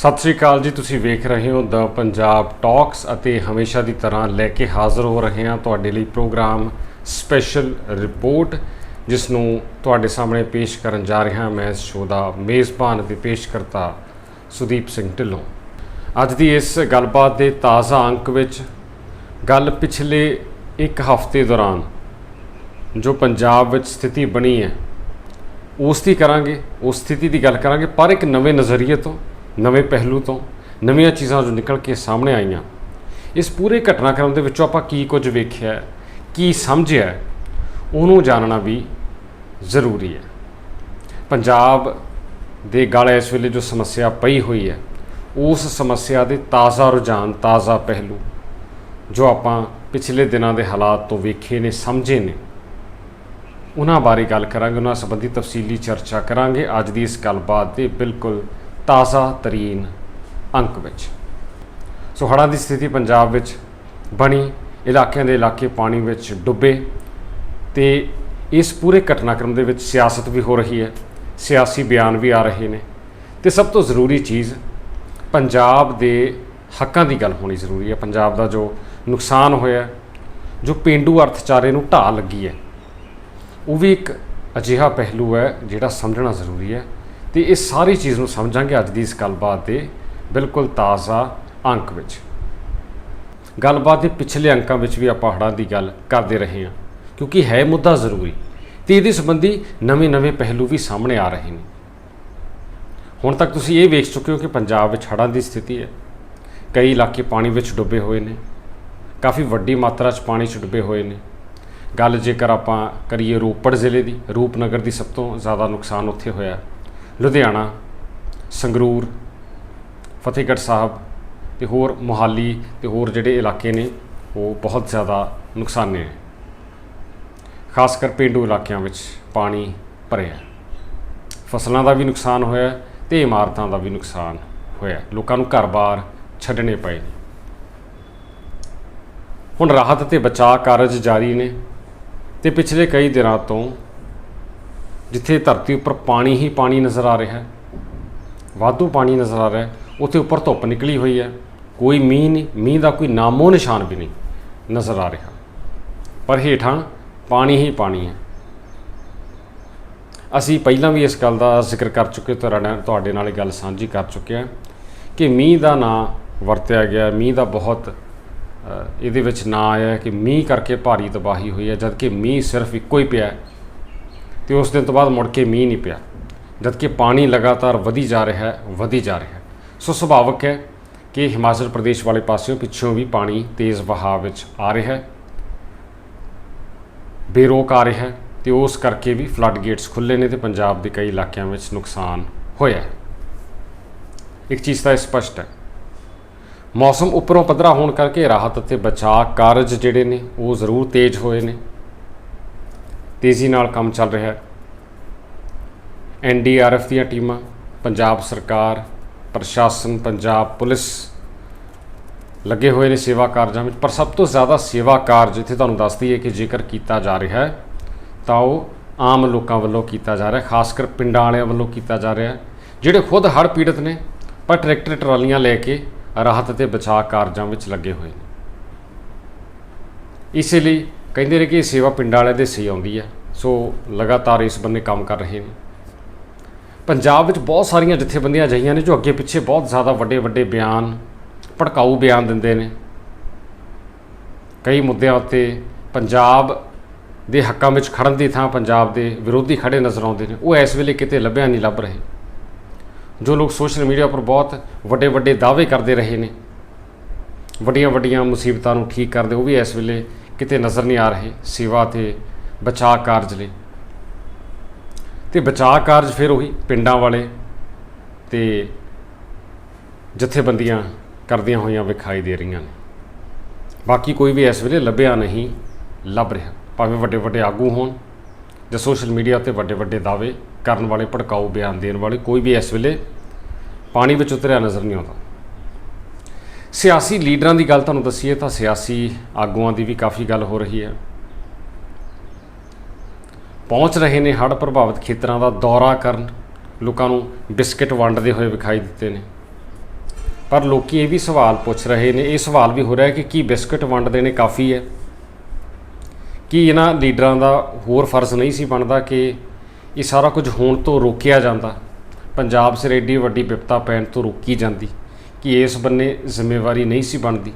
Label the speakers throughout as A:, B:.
A: ਸਤਿ ਸ਼੍ਰੀ ਅਕਾਲ ਜੀ, ਤੁਸੀਂ ਵੇਖ ਰਹੇ ਹੋ ਦ ਪੰਜਾਬ ਟਾਕਸ ਅਤੇ ਹਮੇਸ਼ਾ ਦੀ ਤਰ੍ਹਾਂ ਲੈ ਕੇ ਹਾਜ਼ਰ ਹੋ ਰਹੇ ਹਾਂ ਤੁਹਾਡੇ ਲਈ ਪ੍ਰੋਗਰਾਮ ਸਪੈਸ਼ਲ ਰਿਪੋਰਟ, ਜਿਸ ਨੂੰ ਤੁਹਾਡੇ ਸਾਹਮਣੇ ਪੇਸ਼ ਕਰਨ ਜਾ ਰਿਹਾ ਮੈਂ ਇਸ ਸ਼ੋਅ ਦਾ ਮੇਜ਼ਬਾਨ ਅਤੇ ਪੇਸ਼ਕਰਤਾ ਸੁਦੀਪ ਸਿੰਘ ਢਿੱਲੋਂ। ਅੱਜ ਦੀ ਇਸ ਗੱਲਬਾਤ ਦੇ ਤਾਜ਼ਾ ਅੰਕ ਵਿੱਚ ਗੱਲ ਪਿਛਲੇ ਇੱਕ ਹਫ਼ਤੇ ਦੌਰਾਨ ਜੋ ਪੰਜਾਬ ਵਿੱਚ ਸਥਿਤੀ ਬਣੀ ਹੈ, ਉਸ ਦੀ ਕਰਾਂਗੇ, ਉਸ ਸਥਿਤੀ ਦੀ ਗੱਲ ਕਰਾਂਗੇ, ਪਰ ਇੱਕ ਨਵੇਂ ਨਜ਼ਰੀਏ ਤੋਂ ਨਵੇਂ ਪਹਿਲੂ ਤੋਂ ਨਵੀਆਂ ਚੀਜ਼ਾਂ ਜੋ ਨਿਕਲ ਕੇ ਸਾਹਮਣੇ ਆਈਆਂ। ਇਸ ਪੂਰੇ ਘਟਨਾਕ੍ਰਮ ਦੇ ਵਿੱਚੋਂ ਆਪਾਂ ਕੀ ਕੁਝ ਵੇਖਿਆ, ਕੀ ਸਮਝਿਆ, ਉਹਨੂੰ ਜਾਣਨਾ ਵੀ ਜ਼ਰੂਰੀ ਹੈ। ਪੰਜਾਬ ਦੇ ਗਲ ਇਸ ਵੇਲੇ ਜੋ ਸਮੱਸਿਆ ਪਈ ਹੋਈ ਹੈ, ਉਸ ਸਮੱਸਿਆ ਦੇ ਤਾਜ਼ਾ ਰੁਝਾਨ, ਤਾਜ਼ਾ ਪਹਿਲੂ ਜੋ ਆਪਾਂ ਪਿਛਲੇ ਦਿਨਾਂ ਦੇ ਹਾਲਾਤ ਤੋਂ ਵੇਖੇ ਨੇ, ਸਮਝੇ ਨੇ, ਉਹਨਾਂ ਬਾਰੇ ਗੱਲ ਕਰਾਂਗੇ, ਉਹਨਾਂ ਸੰਬੰਧੀ ਤਫਸੀਲੀ ਚਰਚਾ ਕਰਾਂਗੇ। ਅੱਜ ਦੀ ਇਸ ਗੱਲਬਾਤ ਦੇ ਬਿਲਕੁਲ ਤਾਜ਼ਾ ਤਰੀਨ ਅੰਕ ਵਿੱਚ। ਸੋ ਹੜ੍ਹਾਂ ਦੀ ਸਥਿਤੀ ਪੰਜਾਬ ਵਿੱਚ ਬਣੀ, ਇਲਾਕਿਆਂ ਦੇ ਇਲਾਕੇ ਪਾਣੀ ਵਿੱਚ ਡੁੱਬੇ ਤੇ ਇਸ ਪੂਰੇ ਘਟਨਾਕ੍ਰਮ ਦੇ ਵਿੱਚ ਸਿਆਸਤ ਵੀ ਹੋ ਰਹੀ ਹੈ, ਸਿਆਸੀ ਬਿਆਨ ਵੀ ਆ ਰਹੇ ਨੇ ਤੇ ਸਭ ਤੋਂ ਜ਼ਰੂਰੀ ਚੀਜ਼ ਪੰਜਾਬ ਦੇ ਹੱਕਾਂ ਦੀ ਗੱਲ ਹੋਣੀ ਜ਼ਰੂਰੀ ਹੈ। ਪੰਜਾਬ ਦਾ ਜੋ ਨੁਕਸਾਨ ਹੋਇਆ, ਜੋ ਪਿੰਡੂ ਅਰਥਚਾਰੇ ਨੂੰ ਢਾਹ ਲੱਗੀ ਹੈ, ਉਹ ਵੀ ਇੱਕ ਅਜਿਹਾ ਪਹਿਲੂ ਹੈ ਜਿਹੜਾ ਸਮਝਣਾ ਜ਼ਰੂਰੀ ਹੈ। ਤੇ ਇਹ ਸਾਰੀ ਚੀਜ਼ ਨੂੰ ਸਮਝਾਂਗੇ ਅੱਜ ਦੀ ਇਸ ਗੱਲਬਾਤ ਦੇ ਬਿਲਕੁਲ ਤਾਜ਼ਾ ਅੰਕ ਵਿੱਚ। ਗੱਲਬਾਤ ਦੇ ਪਿਛਲੇ ਅੰਕਾਂ ਵਿੱਚ ਵੀ ਆਪਾਂ ਹੜ੍ਹਾਂ ਦੀ ਗੱਲ ਕਰਦੇ ਰਹੇ ਹਾਂ, ਕਿਉਂਕਿ ਹੈ ਮੁੱਦਾ ਜ਼ਰੂਰੀ ਤੇ ਇਹਦੇ ਸੰਬੰਧੀ ਨਵੇਂ-ਨਵੇਂ ਪਹਿਲੂ ਵੀ ਸਾਹਮਣੇ ਆ ਰਹੇ ਨੇ। ਹੁਣ ਤੱਕ ਤੁਸੀਂ ਇਹ ਵੇਖ ਚੁੱਕੇ ਹੋ ਕਿ ਪੰਜਾਬ ਵਿੱਚ ਹੜ੍ਹਾਂ ਦੀ ਸਥਿਤੀ ਹੈ। ਕਈ ਇਲਾਕੇ ਪਾਣੀ ਵਿੱਚ ਡੁੱਬੇ ਹੋਏ ਨੇ। ਕਾਫੀ ਵੱਡੀ ਮਾਤਰਾ 'ਚ ਪਾਣੀ 'ਚ ਡੁੱਬੇ ਹੋਏ ਨੇ। ਗੱਲ ਜੇਕਰ ਆਪਾਂ ਕਰੀਏ ਰੋਪੜ ਜ਼ਿਲ੍ਹੇ ਦੀ, ਰੂਪਨਗਰ ਦੀ ਸਭ ਤੋਂ ਜ਼ਿਆਦਾ ਨੁਕਸਾਨ ਉੱਥੇ ਹੋਇਆ। ਲੁਧਿਆਣਾ, ਸੰਗਰੂਰ, ਫਤਿਹਗੜ੍ਹ ਸਾਹਿਬ ਤੇ ਹੋਰ ਮੁਹਾਲੀ ਤੇ ਹੋਰ ਜਿਹੜੇ ਇਲਾਕੇ ਨੇ, ਉਹ ਬਹੁਤ ਜ਼ਿਆਦਾ ਨੁਕਸਾਨੇ ਨੇ। ਖਾਸ ਕਰ ਪਿੰਡੂ ਇਲਾਕਿਆਂ ਵਿੱਚ ਪਾਣੀ ਭਰਿਆ। ਫਸਲਾਂ ਦਾ ਵੀ ਨੁਕਸਾਨ ਹੋਇਆ ਤੇ ਇਮਾਰਤਾਂ ਦਾ ਵੀ ਨੁਕਸਾਨ ਹੋਇਆ ਲੋਕਾਂ ਨੂੰ ਘਰ-ਬਾਰ ਛੱਡਣੇ ਪਏ ਨੇ। ਹੁਣ ਰਾਹਤ ਤੇ ਬਚਾਅ ਕਾਰਜ ਜਾਰੀ ਨੇ ਤੇ ਪਿਛਲੇ ਕਈ ਦਿਨਾਂ ਤੋਂ ਜਿੱਥੇ ਧਰਤੀ ਉੱਪਰ ਪਾਣੀ ਹੀ ਪਾਣੀ ਨਜ਼ਰ ਆ ਰਿਹਾ ਹੈ, ਵਾਧੂ ਪਾਣੀ ਨਜ਼ਰ ਆ ਰਿਹਾ ਹੈ, ਉੱਥੇ ਉੱਪਰ ਧੁੱਪ ਨਿਕਲੀ ਹੋਈ ਹੈ। ਕੋਈ ਮੀਂਹ ਨਹੀਂ, ਮੀਂਹ ਦਾ ਕੋਈ ਨਾਮੋ ਨਿਸ਼ਾਨ ਵੀ ਨਹੀਂ ਨਜ਼ਰ ਆ ਰਿਹਾ। ਪਰ ਹੇਠਾਂ ਪਾਣੀ ਹੀ ਪਾਣੀ ਹੈ। ਅਸੀਂ ਪਹਿਲਾਂ ਵੀ ਇਸ ਗੱਲ ਦਾ ਜ਼ਿਕਰ ਕਰ ਚੁੱਕੇ, ਤੁਹਾਡੇ ਤੁਹਾਡੇ ਨਾਲ ਇਹ ਗੱਲ ਸਾਂਝੀ ਕਰ ਚੁੱਕੇ ਹਾਂ ਕਿ ਮੀਂਹ ਦਾ ਨਾਂ ਵਰਤਿਆ ਗਿਆ ਮੀਂਹ ਦਾ ਬਹੁਤ ਇਹਦੇ ਵਿੱਚ ਨਾਂ ਆਇਆ ਕਿ ਮੀਂਹ ਕਰਕੇ ਭਾਰੀ ਤਬਾਹੀ ਹੋਈ ਹੈ, ਜਦਕਿ ਮੀਂਹ ਸਿਰਫ ਇੱਕੋ ਹੀ ਪਿਆ ਤੇ ਉਸ ਦਿਨ ਤੋਂ ਬਾਅਦ ਮੁੜ ਕੇ ਮੀਂਹ ਨਹੀਂ ਪਿਆ। ਜਦਕਿ ਪਾਣੀ ਲਗਾਤਾਰ ਵਧੀ ਜਾ ਰਿਹਾ ਹੈ, ਵਧੀ ਜਾ ਰਿਹਾ ਹੈ। ਸੋ ਸੁਭਾਵਕ ਹੈ ਕਿ ਹਿਮਾਚਲ ਪ੍ਰਦੇਸ਼ ਵਾਲੇ ਪਾਸਿਓਂ ਪਿੱਛੋਂ ਵੀ ਪਾਣੀ ਤੇਜ਼ ਵਹਾਅ ਵਿੱਚ ਆ ਰਿਹਾ ਹੈ। ਬੇਰੋਕ ਆ ਰਿਹਾ ਹੈ ਤੇ ਉਸ ਕਰਕੇ ਵੀ ਫਲੱਡ ਗੇਟਸ ਖੁੱਲੇ ਨੇ ਤੇ ਪੰਜਾਬ ਦੇ ਕਈ ਇਲਾਕਿਆਂ ਵਿੱਚ ਨੁਕਸਾਨ ਹੋਇਆ ਹੈ। ਇੱਕ ਚੀਜ਼ ਤਾਂ ਸਪਸ਼ਟ ਹੈ, ਮੌਸਮ ਉੱਪਰੋਂ ਪੱਧਰਾ ਹੋਣ ਕਰਕੇ ਰਾਹਤ ਅਤੇ ਬਚਾਅ ਕਾਰਜ ਜਿਹੜੇ ਨੇ ਉਹ ਜ਼ਰੂਰ ਤੇਜ਼ ਹੋਏ ਨੇ। ਤੇਜ਼ੀ ਨਾਲ ਕੰਮ ਚੱਲ ਰਿਹਾ ਹੈ। ਐਨਡੀਆਰਐਫ ਦੀਆਂ ਟੀਮਾਂ, ਪੰਜਾਬ ਸਰਕਾਰ, ਪ੍ਰਸ਼ਾਸਨ, ਪੰਜਾਬ ਪੁਲਿਸ ਲੱਗੇ ਹੋਏ ਨੇ ਸੇਵਾ ਕਾਰਜਾਂ ਵਿੱਚ। ਪਰ ਸਭ ਤੋਂ ਜ਼ਿਆਦਾ ਸੇਵਾ ਕਾਰਜ ਇੱਥੇ ਤੁਹਾਨੂੰ ਦੱਸਦੀ ਹੈ ਕਿ ਜੇਕਰ ਕੀਤਾ ਜਾ ਰਿਹਾ ਹੈ, ਤਾਂ ਉਹ ਆਮ ਲੋਕਾਂ ਵੱਲੋਂ ਕੀਤਾ ਜਾ ਰਿਹਾ ਖਾਸ ਕਰ ਪਿੰਡਾਂ ਵਾਲਿਆਂ ਵੱਲੋਂ ਕੀਤਾ ਜਾ ਰਿਹਾ ਜਿਹੜੇ ਖੁਦ ਹੜ੍ਹ ਪੀੜਤ ਨੇ, ਪਰ ਟਰੈਕਟਰ, ਟਰਾਲੀਆਂ ਲੈ ਕੇ ਰਾਹਤ ਅਤੇ ਬਚਾਅ ਕਾਰਜਾਂ ਵਿੱਚ ਲੱਗੇ ਹੋਏ ਨੇ। ਇਸੇ ਲਈ ਕਹਿੰਦੇ ਨੇ ਕਿ ਇਹ ਸੇਵਾ ਪਿੰਡਾਂ ਵਾਲਿਆਂ ਦੇ ਸਹੀ ਆਉਂਦੀ ਹੈ ਸੋ ਲਗਾਤਾਰ ਇਸ ਬੰਨੇ ਕੰਮ ਕਰ ਰਹੇ ਨੇ। ਪੰਜਾਬ ਵਿੱਚ ਬਹੁਤ ਸਾਰੀਆਂ ਜਥੇਬੰਦੀਆਂ ਅਜਿਹੀਆਂ ਨੇ ਜੋ ਅੱਗੇ ਪਿੱਛੇ ਬਹੁਤ ਜ਼ਿਆਦਾ ਵੱਡੇ ਵੱਡੇ ਬਿਆਨ, ਭੜਕਾਊ ਬਿਆਨ ਦਿੰਦੇ ਨੇ। ਕਈ ਮੁੱਦਿਆਂ ਉੱਤੇ ਪੰਜਾਬ ਦੇ ਹੱਕਾਂ ਵਿੱਚ ਖੜਨ ਦੀ ਥਾਂ ਪੰਜਾਬ ਦੇ ਵਿਰੋਧੀ ਖੜੇ ਨਜ਼ਰ ਆਉਂਦੇ ਨੇ। ਉਹ ਇਸ ਵੇਲੇ ਕਿਤੇ ਲੱਭਿਆ ਨਹੀਂ, ਲੱਭ ਰਹੇ। ਜੋ ਲੋਕ ਸੋਸ਼ਲ ਮੀਡੀਆ ਉੱਪਰ ਬਹੁਤ ਵੱਡੇ ਵੱਡੇ ਦਾਅਵੇ ਕਰਦੇ ਰਹੇ ਨੇ, ਵੱਡੀਆਂ ਵੱਡੀਆਂ ਮੁਸੀਬਤਾਂ ਨੂੰ ਠੀਕ ਕਰਦੇ, ਉਹ ਵੀ ਇਸ ਵੇਲੇ ਕਿਤੇ ਨਜ਼ਰ ਨਹੀਂ ਆ ਰਹੇ ਸੇਵਾ ਤੇ ਬਚਾਅ ਕਾਰਜ ਲਈ। ਤੇ ਬਚਾਅ ਕਾਰਜ ਫਿਰ ਉਹੀ ਪਿੰਡਾਂ ਵਾਲੇ ਤੇ ਜਥੇਬੰਦੀਆਂ ਕਰਦੀਆਂ ਹੋਈਆਂ ਵਿਖਾਈ ਦੇ ਰਹੀਆਂ ਨੇ। ਬਾਕੀ ਕੋਈ ਵੀ ਇਸ ਵੇਲੇ ਲੱਭਿਆ ਨਹੀਂ, ਲੱਭ ਰਿਹਾ। ਭਾਵੇਂ ਵੱਡੇ ਵੱਡੇ ਆਗੂ ਹੋਣ, ਜਾਂ ਸੋਸ਼ਲ ਮੀਡੀਆ ਤੇ ਵੱਡੇ ਵੱਡੇ ਦਾਅਵੇ ਕਰਨ ਵਾਲੇ, ਭੜਕਾਊ ਬਿਆਨ ਦੇਣ ਵਾਲੇ, ਕੋਈ ਵੀ ਇਸ ਵੇਲੇ ਪਾਣੀ ਵਿੱਚ ਉਤਰਿਆ ਨਜ਼ਰ ਨਹੀਂ ਆਉਂਦਾ। ਸਿਆਸੀ ਲੀਡਰਾਂ ਦੀ ਗੱਲ ਤੁਹਾਨੂੰ ਦੱਸੀਏ ਤਾਂ ਸਿਆਸੀ ਆਗੂਆਂ ਦੀ ਵੀ ਕਾਫੀ ਗੱਲ ਹੋ ਰਹੀ ਹੈ। ਪਹੁੰਚ ਰਹੇ ਨੇ ਹੜ੍ਹ ਪ੍ਰਭਾਵਿਤ ਖੇਤਰਾਂ ਦਾ ਦੌਰਾ ਕਰਨ, ਲੋਕਾਂ ਨੂੰ ਬਿਸਕਟ ਵੰਡਦੇ ਹੋਏ ਵਿਖਾਈ ਦਿੱਤੇ ਨੇ। ਪਰ ਲੋਕੀ ਇਹ ਵੀ ਸਵਾਲ ਪੁੱਛ ਰਹੇ ਨੇ, ਇਹ ਸਵਾਲ ਵੀ ਹੋ ਰਿਹਾ ਹੈ ਕਿ ਕੀ ਬਿਸਕਟ ਵੰਡਦੇ ਨੇ ਕਾਫੀ ਹੈ। ਕੀ ਇਹਨਾਂ ਲੀਡਰਾਂ ਦਾ ਹੋਰ ਫਰਜ਼ ਨਹੀਂ ਸੀ ਬਣਦਾ ਕਿ ਇਹ ਸਾਰਾ ਕੁਝ ਹੋਣ ਤੋਂ ਰੋਕਿਆ ਜਾਂਦਾ, ਪੰਜਾਬ ਸਿਰ ਏਡੀ ਵੱਡੀ ਵਿਪਤਾ ਪੈਣ ਤੋਂ ਰੋਕੀ ਜਾਂਦੀ। ਕਿ ਇਸ ਬੰਨੇ ਜ਼ਿੰਮੇਵਾਰੀ ਨਹੀਂ ਸੀ ਬਣਦੀ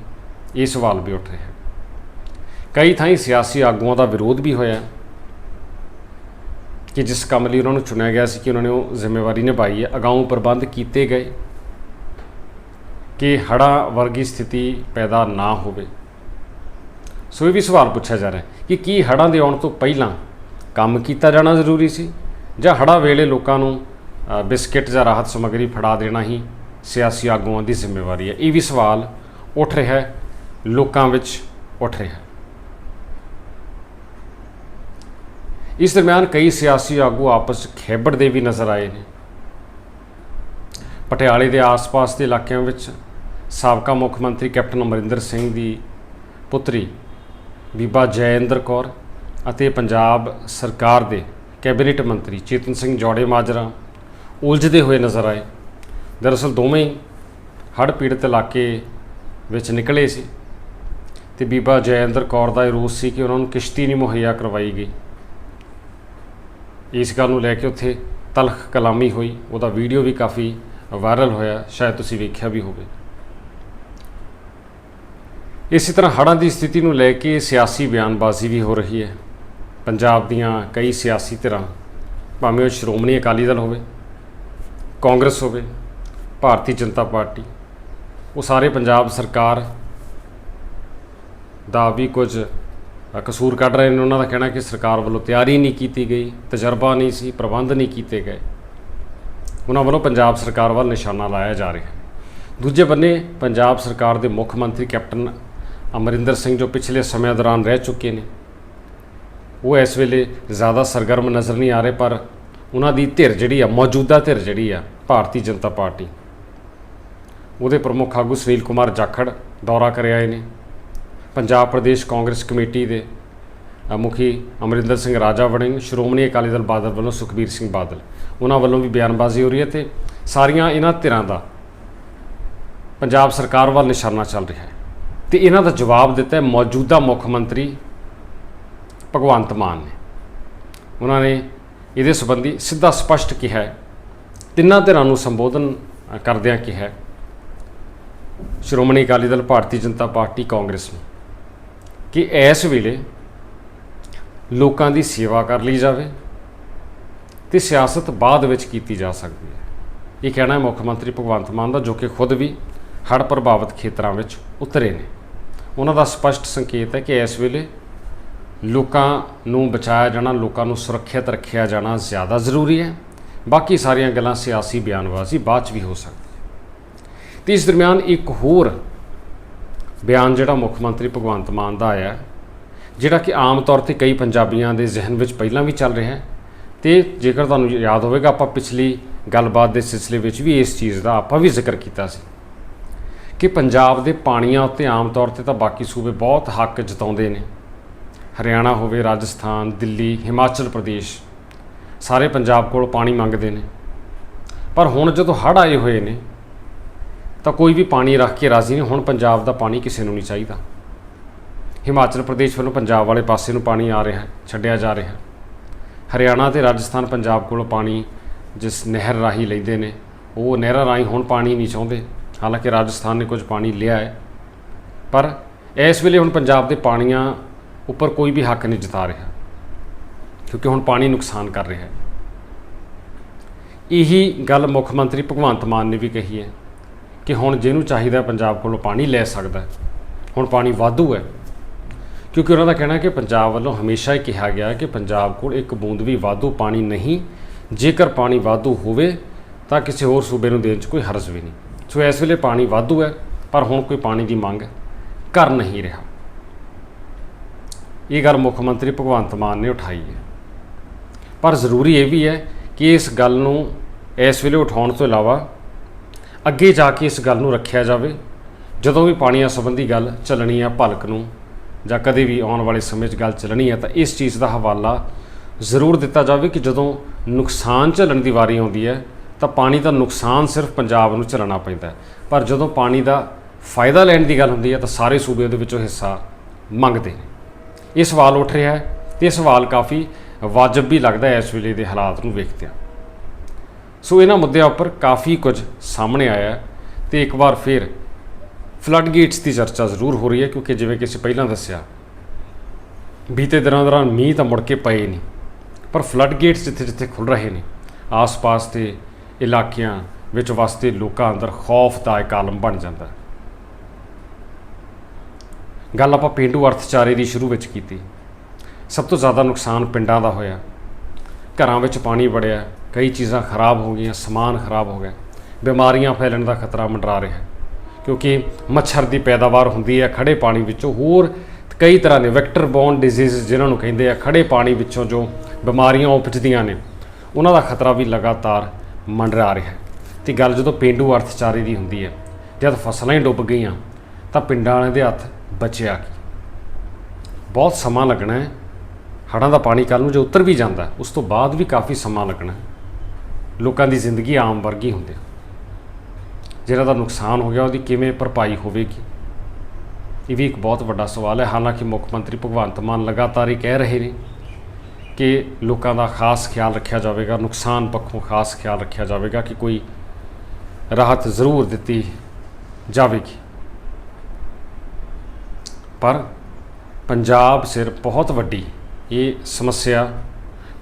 A: ਇਹ ਸਵਾਲ ਵੀ ਉੱਠ ਰਿਹਾ ਕਈ ਥਾਈਂ ਸਿਆਸੀ ਆਗੂਆਂ ਦਾ ਵਿਰੋਧ ਵੀ ਹੋਇਆ ਕਿ ਜਿਸ ਕੰਮ ਲਈ ਉਹਨਾਂ ਨੂੰ ਚੁਣਿਆ ਗਿਆ ਸੀ ਕਿ ਉਹਨਾਂ ਨੇ ਉਹ ਜ਼ਿੰਮੇਵਾਰੀ ਨਿਭਾਈ ਹੈ ਅਗਾਊਂ ਪ੍ਰਬੰਧ ਕੀਤੇ ਗਏ ਕਿ ਹੜ੍ਹਾਂ ਵਰਗੀ ਸਥਿਤੀ ਪੈਦਾ ਨਾ ਹੋਵੇ। ਸੋ ਇਹ ਵੀ ਸਵਾਲ ਪੁੱਛਿਆ ਜਾ ਰਿਹਾ ਕਿ ਕੀ ਹੜ੍ਹਾਂ ਦੇ ਆਉਣ ਤੋਂ ਪਹਿਲਾਂ ਕੰਮ ਕੀਤਾ ਜਾਣਾ ਜ਼ਰੂਰੀ ਸੀ ਜਾਂ ਹੜ੍ਹਾਂ ਵੇਲੇ ਲੋਕਾਂ ਨੂੰ ਅ, ਬਿਸਕਿਟ ਜਾਂ ਰਾਹਤ ਸਮੱਗਰੀ ਫੜਾ ਦੇਣਾ ਹੀ ਸਿਆਸੀ ਆਗੂਆਂ ਦੀ ਜ਼ਿੰਮੇਵਾਰੀ ਹੈ। ਇਹ ਵੀ ਸਵਾਲ ਉੱਠ ਰਿਹਾ ਹੈ, ਲੋਕਾਂ ਵਿੱਚ ਉੱਠ ਰਿਹਾ ਹੈ। ਇਸ ਦਰਮਿਆਨ ਕਈ ਸਿਆਸੀ ਆਗੂ ਆਪਸ 'ਚ ਖੇਬੜਦੇ ਵੀ ਨਜ਼ਰ ਆਏ ਨੇ। ਪਟਿਆਲੇ ਦੇ ਆਸ-ਪਾਸ ਦੇ ਇਲਾਕਿਆਂ ਵਿੱਚ ਸਾਬਕਾ ਮੁੱਖ ਮੰਤਰੀ ਕੈਪਟਨ ਅਮਰਿੰਦਰ ਸਿੰਘ ਦੀ ਪੁੱਤਰੀ ਬੀਬਾ ਜੈਇੰਦਰ ਕੌਰ ਅਤੇ ਪੰਜਾਬ ਸਰਕਾਰ ਦੇ ਕੈਬਨਿਟ ਮੰਤਰੀ ਚੇਤਨ ਸਿੰਘ ਜੋੜੇ ਮਾਜਰਾ ਉਲਝਦੇ ਹੋਏ ਨਜ਼ਰ ਆਏ। ਦਰਅਸਲ ਦੋਵੇਂ ਹੀ ਹੜ੍ਹ ਪੀੜਤ ਇਲਾਕੇ ਵਿੱਚ ਨਿਕਲੇ ਸੀ ਤੇ ਬੀਬਾ ਜੈਇੰਦਰ ਕੌਰ ਦਾ ਇਹ ਰੋਸ ਸੀ ਕਿ ਉਹਨਾਂ ਨੂੰ ਕਿਸ਼ਤੀ ਨਹੀਂ ਮੁਹੱਈਆ ਕਰਵਾਈ ਗਈ। ਇਸ ਗੱਲ ਨੂੰ ਲੈ ਕੇ ਉੱਥੇ ਤਲਖ ਕਲਾਮੀ ਹੋਈ। ਉਹਦਾ ਵੀਡੀਓ ਵੀ ਕਾਫੀ ਵਾਇਰਲ ਹੋਇਆ। ਸ਼ਾਇਦ ਤੁਸੀਂ ਵੇਖਿਆ ਵੀ ਹੋਵੇ। ਇਸੇ ਤਰ੍ਹਾਂ ਹੜ੍ਹਾਂ ਦੀ ਸਥਿਤੀ ਨੂੰ ਲੈ ਕੇ ਸਿਆਸੀ ਬਿਆਨਬਾਜ਼ੀ ਵੀ ਹੋ ਰਹੀ ਹੈ। ਪੰਜਾਬ ਦੀਆਂ ਕਈ ਸਿਆਸੀ ਧਿਰਾਂ, ਭਾਵੇਂ ਉਹ ਸ਼੍ਰੋਮਣੀ ਅਕਾਲੀ ਦਲ ਹੋਵੇ, ਕਾਂਗਰਸ ਹੋਵੇ ਭਾਰਤੀ ਜਨਤਾ ਪਾਰਟੀ, ਉਹ ਸਾਰੇ ਪੰਜਾਬ ਸਰਕਾਰ ਦਾ ਵੀ ਕੁਝ ਕਸੂਰ ਕੱਢ ਰਹੇ ਨੇ। ਉਹਨਾਂ ਦਾ ਕਹਿਣਾ ਕਿ ਸਰਕਾਰ ਵੱਲੋਂ ਤਿਆਰੀ ਨਹੀਂ ਕੀਤੀ ਗਈ, ਤਜਰਬਾ ਨਹੀਂ ਸੀ, ਪ੍ਰਬੰਧ ਨਹੀਂ ਕੀਤੇ ਗਏ। ਉਹਨਾਂ ਵੱਲੋਂ ਪੰਜਾਬ ਸਰਕਾਰ ਵੱਲ ਨਿਸ਼ਾਨਾ ਲਾਇਆ ਜਾ ਰਿਹਾ ਹੈ। ਦੂਜੇ ਬੰਨੇ, ਪੰਜਾਬ ਸਰਕਾਰ ਦੇ ਮੁੱਖ ਮੰਤਰੀ ਕੈਪਟਨ ਅਮਰਿੰਦਰ ਸਿੰਘ ਜੋ ਪਿਛਲੇ ਸਮੇਂ ਦੌਰਾਨ ਰਹਿ ਚੁੱਕੇ ਨੇ, ਉਹ ਇਸ ਵੇਲੇ ਜ਼ਿਆਦਾ ਸਰਗਰਮ ਨਜ਼ਰ ਨਹੀਂ ਆ ਰਹੇ, ਪਰ ਉਹਨਾਂ ਦੀ ਧਿਰ ਜਿਹੜੀ ਆ, ਮੌਜੂਦਾ ਧਿਰ ਜਿਹੜੀ ਆ, ਭਾਰਤੀ ਜਨਤਾ ਪਾਰਟੀ ਉਹਦੇ ਪ੍ਰਮੁੱਖ ਆਗੂ ਸੁਨੀਲ ਕੁਮਾਰ ਜਾਖੜ ਦੌਰਾ ਕਰ ਆਏ ਨੇ। ਪੰਜਾਬ ਪ੍ਰਦੇਸ਼ ਕਾਂਗਰਸ ਕਮੇਟੀ ਦੇ ਮੁਖੀ ਅਮਰਿੰਦਰ ਸਿੰਘ ਰਾਜਾ ਵੜਿੰਗ, ਸ਼੍ਰੋਮਣੀ ਅਕਾਲੀ ਦਲ ਬਾਦਲ ਵੱਲੋਂ ਸੁਖਬੀਰ ਸਿੰਘ ਬਾਦਲ। ਉਹਨਾਂ ਵੱਲੋਂ ਵੀ ਬਿਆਨਬਾਜ਼ੀ ਹੋ ਰਹੀ ਹੈ ਤੇ ਸਾਰੀਆਂ ਇਹਨਾਂ ਧਿਰਾਂ ਦਾ ਪੰਜਾਬ ਸਰਕਾਰ ਵੱਲ ਨਿਸ਼ਾਨਾ ਚੱਲ ਰਿਹਾ ਹੈ। ਤੇ ਇਹਨਾਂ ਦਾ ਜਵਾਬ ਦਿੱਤਾ ਹੈ ਮੌਜੂਦਾ ਮੁੱਖ ਮੰਤਰੀ ਭਗਵੰਤ ਮਾਨ ਨੇ। ਉਹਨਾਂ ਨੇ ਇਹਦੇ ਸੰਬੰਧੀ ਸਿੱਧਾ ਸਪਸ਼ਟ ਕਿਹਾ ਤਿੰਨਾਂ ਧਿਰਾਂ ਨੂੰ ਸੰਬੋਧਨ ਕਰਦਿਆਂ ਕਿਹਾ ਸ਼੍ਰੋਮਣੀ ਅਕਾਲੀ ਦਲ ਭਾਰਤੀ ਜਨਤਾ ਪਾਰਟੀ ਕਾਂਗਰਸ ਨੂੰ ਕਿ ਇਸ ਵੇਲੇ ਲੋਕਾਂ ਦੀ ਸੇਵਾ ਕਰ ਲਈ ਜਾਵੇ ਤੇ ਸਿਆਸਤ ਬਾਅਦ ਵਿੱਚ ਕੀਤੀ ਜਾ ਸਕਦੀ ਹੈ। ਇਹ ਕਹਿਣਾ ਹੈ ਮੁੱਖ ਮੰਤਰੀ ਭਗਵੰਤ ਮਾਨ ਦਾ, ਜੋ ਕਿ ਖੁਦ ਵੀ ਹੜ੍ਹ ਪ੍ਰਭਾਵਿਤ ਖੇਤਰਾਂ ਵਿੱਚ ਉਤਰੇ ਨੇ। ਉਹਨਾਂ ਦਾ ਸਪਸ਼ਟ ਸੰਕੇਤ ਹੈ ਕਿ ਇਸ ਵੇਲੇ ਲੋਕਾਂ ਨੂੰ ਬਚਾਇਆ ਜਾਣਾ, ਲੋਕਾਂ ਨੂੰ ਸੁਰੱਖਿਅਤ ਰੱਖਿਆ ਜਾਣਾ ਜ਼ਿਆਦਾ ਜ਼ਰੂਰੀ ਹੈ। ਬਾਕੀ ਸਾਰੀਆਂ ਗੱਲਾਂ ਸਿਆਸੀ ਬਿਆਨਬਾਜ਼ੀ ਬਾਅਦ ਚ ਵੀ ਹੋ ਸਕਦੀ ਤੇ ਇਸ ਦਰਮਿਆਨ ਇੱਕ ਹੋਰ ਬਿਆਨ ਜਿਹੜਾ ਮੁੱਖ ਮੰਤਰੀ ਭਗਵੰਤ ਮਾਨ ਦਾ ਆਇਆ, ਜਿਹੜਾ ਕਿ ਆਮ ਤੌਰ ਤੇ ਕਈ ਪੰਜਾਬੀਆਂ ਦੇ ਜ਼ਿਹਨ ਵਿੱਚ ਪਹਿਲਾਂ ਵੀ ਚੱਲ ਰਿਹਾ ਹੈ, ਤੇ ਜੇਕਰ ਤੁਹਾਨੂੰ ਯਾਦ ਹੋਵੇਗਾ, ਆਪਾਂ ਪਿਛਲੀ ਗੱਲਬਾਤ ਦੇ ਸਿਲਸਿਲੇ ਵਿੱਚ ਵੀ ਇਸ ਚੀਜ਼ ਦਾ ਆਪਾਂ ਵੀ ਜ਼ਿਕਰ ਕੀਤਾ ਸੀ ਕਿ ਪੰਜਾਬ ਦੇ ਪਾਣੀਆਂ ਉੱਤੇ ਆਮ ਤੌਰ ਤੇ ਤਾਂ ਬਾਕੀ ਸੂਬੇ ਬਹੁਤ ਹੱਕ ਜਤਾਉਂਦੇ ਨੇ। ਹਰਿਆਣਾ ਹੋਵੇ, ਰਾਜਸਥਾਨ, ਦਿੱਲੀ, ਹਿਮਾਚਲ ਪ੍ਰਦੇਸ਼, ਸਾਰੇ ਪੰਜਾਬ ਕੋਲ ਪਾਣੀ ਮੰਗਦੇ ਨੇ। ਪਰ ਹੁਣ ਜਦੋਂ ਹੜ੍ਹ ਆਏ ਹੋਏ ਨੇ ਤਾਂ ਕੋਈ ਵੀ ਪਾਣੀ ਰੱਖ ਕੇ ਰਾਜ਼ੀ ਨਹੀਂ। ਹੁਣ ਪੰਜਾਬ ਦਾ ਪਾਣੀ ਕਿਸੇ ਨੂੰ ਨਹੀਂ ਚਾਹੀਦਾ। ਹਿਮਾਚਲ ਪ੍ਰਦੇਸ਼ ਵੱਲੋਂ ਪੰਜਾਬ ਵਾਲੇ ਪਾਸੇ ਨੂੰ ਪਾਣੀ ਆ ਰਿਹਾ ਹੈ, ਛੱਡਿਆ ਜਾ ਰਿਹਾ ਹੈ। ਹਰਿਆਣਾ ਤੇ ਰਾਜਸਥਾਨ ਪੰਜਾਬ ਕੋਲੋਂ ਪਾਣੀ ਜਿਸ ਨਹਿਰ ਰਾਹੀਂ ਲੈਂਦੇ ਨੇ, ਉਹ ਨਹਿਰਾਂ ਰਾਹੀਂ ਹੁਣ ਪਾਣੀ ਨਹੀਂ ਚਾਹੁੰਦੇ। ਹਾਲਾਂਕਿ ਰਾਜਸਥਾਨ ਨੇ ਕੁਝ ਪਾਣੀ ਲਿਆ ਹੈ, ਪਰ ਇਸ ਵੇਲੇ ਹੁਣ ਪੰਜਾਬ ਦੇ ਪਾਣੀਆਂ ਉੱਪਰ ਕੋਈ ਵੀ ਹੱਕ ਨਹੀਂ ਜਤਾ ਰਿਹਾ, ਕਿਉਂਕਿ ਹੁਣ ਪਾਣੀ ਨੁਕਸਾਨ ਕਰ ਰਿਹਾ ਹੈ। ਇਹੀ ਗੱਲ ਮੁੱਖ ਮੰਤਰੀ ਭਗਵੰਤ ਮਾਨ ਨੇ ਵੀ ਕਹੀ ਹੈ। ਕਿ ਹੁਣ ਜਿਹਨੂੰ ਚਾਹੀਦਾ ਪੰਜਾਬ ਕੋਲੋਂ ਪਾਣੀ ਲੈ ਸਕਦਾ ਹੁਣ ਪਾਣੀ ਵਾਧੂ ਹੈ। ਕਿਉਂਕਿ ਉਹਨਾਂ ਦਾ ਕਹਿਣਾ ਕਿ ਪੰਜਾਬ ਵੱਲੋਂ ਹਮੇਸ਼ਾ ਹੀ ਕਿਹਾ ਗਿਆ ਕਿ ਪੰਜਾਬ ਕੋਲ ਇੱਕ ਬੂੰਦ ਵੀ ਵਾਧੂ ਪਾਣੀ ਨਹੀਂ, ਜੇਕਰ ਪਾਣੀ ਵਾਧੂ ਹੋਵੇ ਤਾਂ ਕਿਸੇ ਹੋਰ ਸੂਬੇ ਨੂੰ ਦੇਣ 'ਚ ਕੋਈ ਹਰਜ ਵੀ ਨਹੀਂ। ਸੋ ਇਸ ਵੇਲੇ ਪਾਣੀ ਵਾਧੂ ਹੈ, ਪਰ ਹੁਣ ਕੋਈ ਪਾਣੀ ਦੀ ਮੰਗ ਕਰ ਨਹੀਂ ਰਿਹਾ। ਇਹ ਗੱਲ ਮੁੱਖ ਮੰਤਰੀ ਭਗਵੰਤ ਮਾਨ ਨੇ ਉਠਾਈ ਹੈ। ਪਰ ਜ਼ਰੂਰੀ ਇਹ ਵੀ ਹੈ ਕਿ ਇਸ ਗੱਲ ਨੂੰ ਇਸ ਵੇਲੇ ਉਠਾਉਣ ਤੋਂ ਇਲਾਵਾ ਅੱਗੇ ਜਾ ਕੇ ਇਸ ਗੱਲ ਨੂੰ ਰੱਖਿਆ ਜਾਵੇ, ਜਦੋਂ ਵੀ ਪਾਣੀਆਂ ਸੰਬੰਧੀ ਗੱਲ ਚੱਲਣੀ ਹੈ ਭਲਕ ਨੂੰ, ਜਾਂ ਕਦੇ ਵੀ ਆਉਣ ਵਾਲੇ ਸਮੇਂ 'ਚ ਗੱਲ ਚੱਲਣੀ ਹੈ ਤਾਂ ਇਸ ਚੀਜ਼ ਦਾ ਹਵਾਲਾ ਜ਼ਰੂਰ ਦਿੱਤਾ ਜਾਵੇ ਕਿ ਜਦੋਂ ਨੁਕਸਾਨ ਝੱਲਣ ਦੀ ਵਾਰੀ ਆਉਂਦੀ ਹੈ, ਤਾਂ ਤਾਂ ਪਾਣੀ ਦਾ ਨੁਕਸਾਨ ਸਿਰਫ ਪੰਜਾਬ ਨੂੰ ਝੱਲਣਾ ਪੈਂਦਾ ਹੈ। ਪਰ ਜਦੋਂ ਪਾਣੀ ਦਾ ਫਾਇਦਾ ਲੈਣ ਦੀ ਗੱਲ ਹੁੰਦੀ ਹੈ, ਤਾਂ ਸਾਰੇ ਸੂਬੇ ਉਹਦੇ ਵਿੱਚੋਂ ਹਿੱਸਾ ਮੰਗਦੇ ਨੇ। ਇਹ ਸਵਾਲ ਉੱਠ ਰਿਹਾ ਹੈ ਤੇ ਇਹ ਸਵਾਲ ਕਾਫੀ ਵਾਜਬ ਵੀ ਲੱਗਦਾ ਹੈ ਇਸ ਵੇਲੇ ਦੇ ਹਾਲਾਤ ਨੂੰ ਵੇਖਦਿਆਂ। ਸੋ ਇਹਨਾਂ ਮੁੱਦਿਆਂ ਉੱਪਰ ਕਾਫੀ ਕੁਝ ਸਾਹਮਣੇ ਆਇਆ ਹੈ ਤੇ ਇੱਕ ਵਾਰ ਫਿਰ ਫਲੱਡ ਗੇਟਸ ਦੀ ਚਰਚਾ ਜ਼ਰੂਰ ਹੋ ਰਹੀ ਹੈ ਕਿਉਂਕਿ ਜਿਵੇਂ ਕਿ ਅਸੀਂ ਪਹਿਲਾਂ ਦੱਸਿਆ, ਬੀਤੇ ਦਿਨਾਂ ਦੌਰਾਨ ਮੀਂਹ ਤਾਂ ਮੁੜ ਕੇ ਪਏ ਨਹੀਂ, ਪਰ ਫਲੱਡ ਗੇਟਸ ਜਿੱਥੇ ਜਿੱਥੇ ਖੁੱਲ ਰਹੇ ਨੇ, ਆਸ-ਪਾਸ ਦੇ ਇਲਾਕਿਆਂ ਵਿੱਚ ਵਸਦੇ ਲੋਕਾਂ ਅੰਦਰ ਖੌਫ ਦਾ ਇੱਕ ਆਲਮ ਬਣ ਜਾਂਦਾ ਹੈ। ਗੱਲ ਆਪਾਂ ਪਿੰਡੂ ਅਰਥਚਾਰੇ ਦੀ ਸ਼ੁਰੂ ਵਿੱਚ ਕੀਤੀ। ਸਭ ਤੋਂ ਜ਼ਿਆਦਾ ਨੁਕਸਾਨ ਪਿੰਡਾਂ ਦਾ ਹੋਇਆ। ਘਰਾਂ ਵਿੱਚ ਪਾਣੀ ਵੜਿਆ। ਕਈ ਚੀਜ਼ਾਂ ਖਰਾਬ ਹੋ ਗਈਆਂ, ਸਮਾਨ ਖਰਾਬ ਹੋ ਗਿਆ। ਬਿਮਾਰੀਆਂ ਫੈਲਣ ਦਾ ਖਤਰਾ ਮੰਡਰਾ ਰਿਹਾ ਹੈ। ਕਿਉਂਕਿ ਮੱਛਰ ਦੀ ਪੈਦਾਵਾਰ ਹੁੰਦੀ ਹੈ ਖੜੇ ਪਾਣੀ ਵਿੱਚੋਂ। ਹੋਰ ਕਈ ਤਰ੍ਹਾਂ ਦੇ ਵੈਕਟਰ ਬੌਰਨ ਡਿਜ਼ੀਜ਼ ਜਿਨ੍ਹਾਂ ਨੂੰ ਕਹਿੰਦੇ ਆ ਖੜੇ ਪਾਣੀ ਵਿੱਚੋਂ ਜੋ ਬਿਮਾਰੀਆਂ ਉਪਜਦੀਆਂ ਨੇ, ਉਹਨਾਂ ਦਾ ਖਤਰਾ ਵੀ ਲਗਾਤਾਰ ਮੰਡਰਾ ਰਿਹਾ ਹੈ। ਤੇ ਗੱਲ ਜਦੋਂ ਪਿੰਡੂ ਅਰਥਚਾਰੇ ਦੀ ਹੁੰਦੀ ਹੈ, ਜਦ ਫਸਲਾਂ ਹੀ ਡੁੱਬ ਗਈਆਂ, ਤਾਂ ਪਿੰਡਾਂ ਵਾਲਿਆਂ ਦੇ ਹੱਥ ਬਚਿਆ ਕੀ? ਬਹੁਤ ਸਮਾਂ ਲੱਗਣਾ ਹੈ। ਹੜ੍ਹਾਂ ਦਾ ਪਾਣੀ ਕੱਲ ਨੂੰ ਜੇ ਉਤਰ ਵੀ ਜਾਂਦਾ, ਉਸ ਤੋਂ ਬਾਅਦ ਵੀ ਕਾਫੀ ਸਮਾਂ ਲੱਗਣਾ ਹੈ। ਲੋਕਾਂ ਦੀ ਜ਼ਿੰਦਗੀ ਆਮ ਵਰਗੀ ਹੁੰਦੀ ਹੈ ਜਿਹੜਾ ਦਾ ਨੁਕਸਾਨ ਹੋ ਗਿਆ, ਉਹਦੀ ਕਿਵੇਂ ਭਰਪਾਈ ਹੋਵੇਗੀ? ਇਹ ਵੀ ਇੱਕ ਬਹੁਤ ਵੱਡਾ ਸਵਾਲ ਹੈ। ਹਾਲਾਂਕਿ ਮੁੱਖ ਮੰਤਰੀ ਭਗਵੰਤ ਮਾਨ ਲਗਾਤਾਰ ਇਹ ਕਹਿ ਰਹੇ ਨੇ ਕਿ ਲੋਕਾਂ ਦਾ ਖਾਸ ਖਿਆਲ ਰੱਖਿਆ ਜਾਵੇਗਾ, ਨੁਕਸਾਨ ਪੱਖੋਂ ਖਾਸ ਖਿਆਲ ਰੱਖਿਆ ਜਾਵੇਗਾ ਕਿ ਕੋਈ ਰਾਹਤ ਜ਼ਰੂਰ ਦਿੱਤੀ ਜਾਵੇਗੀ। ਪਰ ਪੰਜਾਬ ਸਿਰ ਬਹੁਤ ਵੱਡੀ ਇਹ ਸਮੱਸਿਆ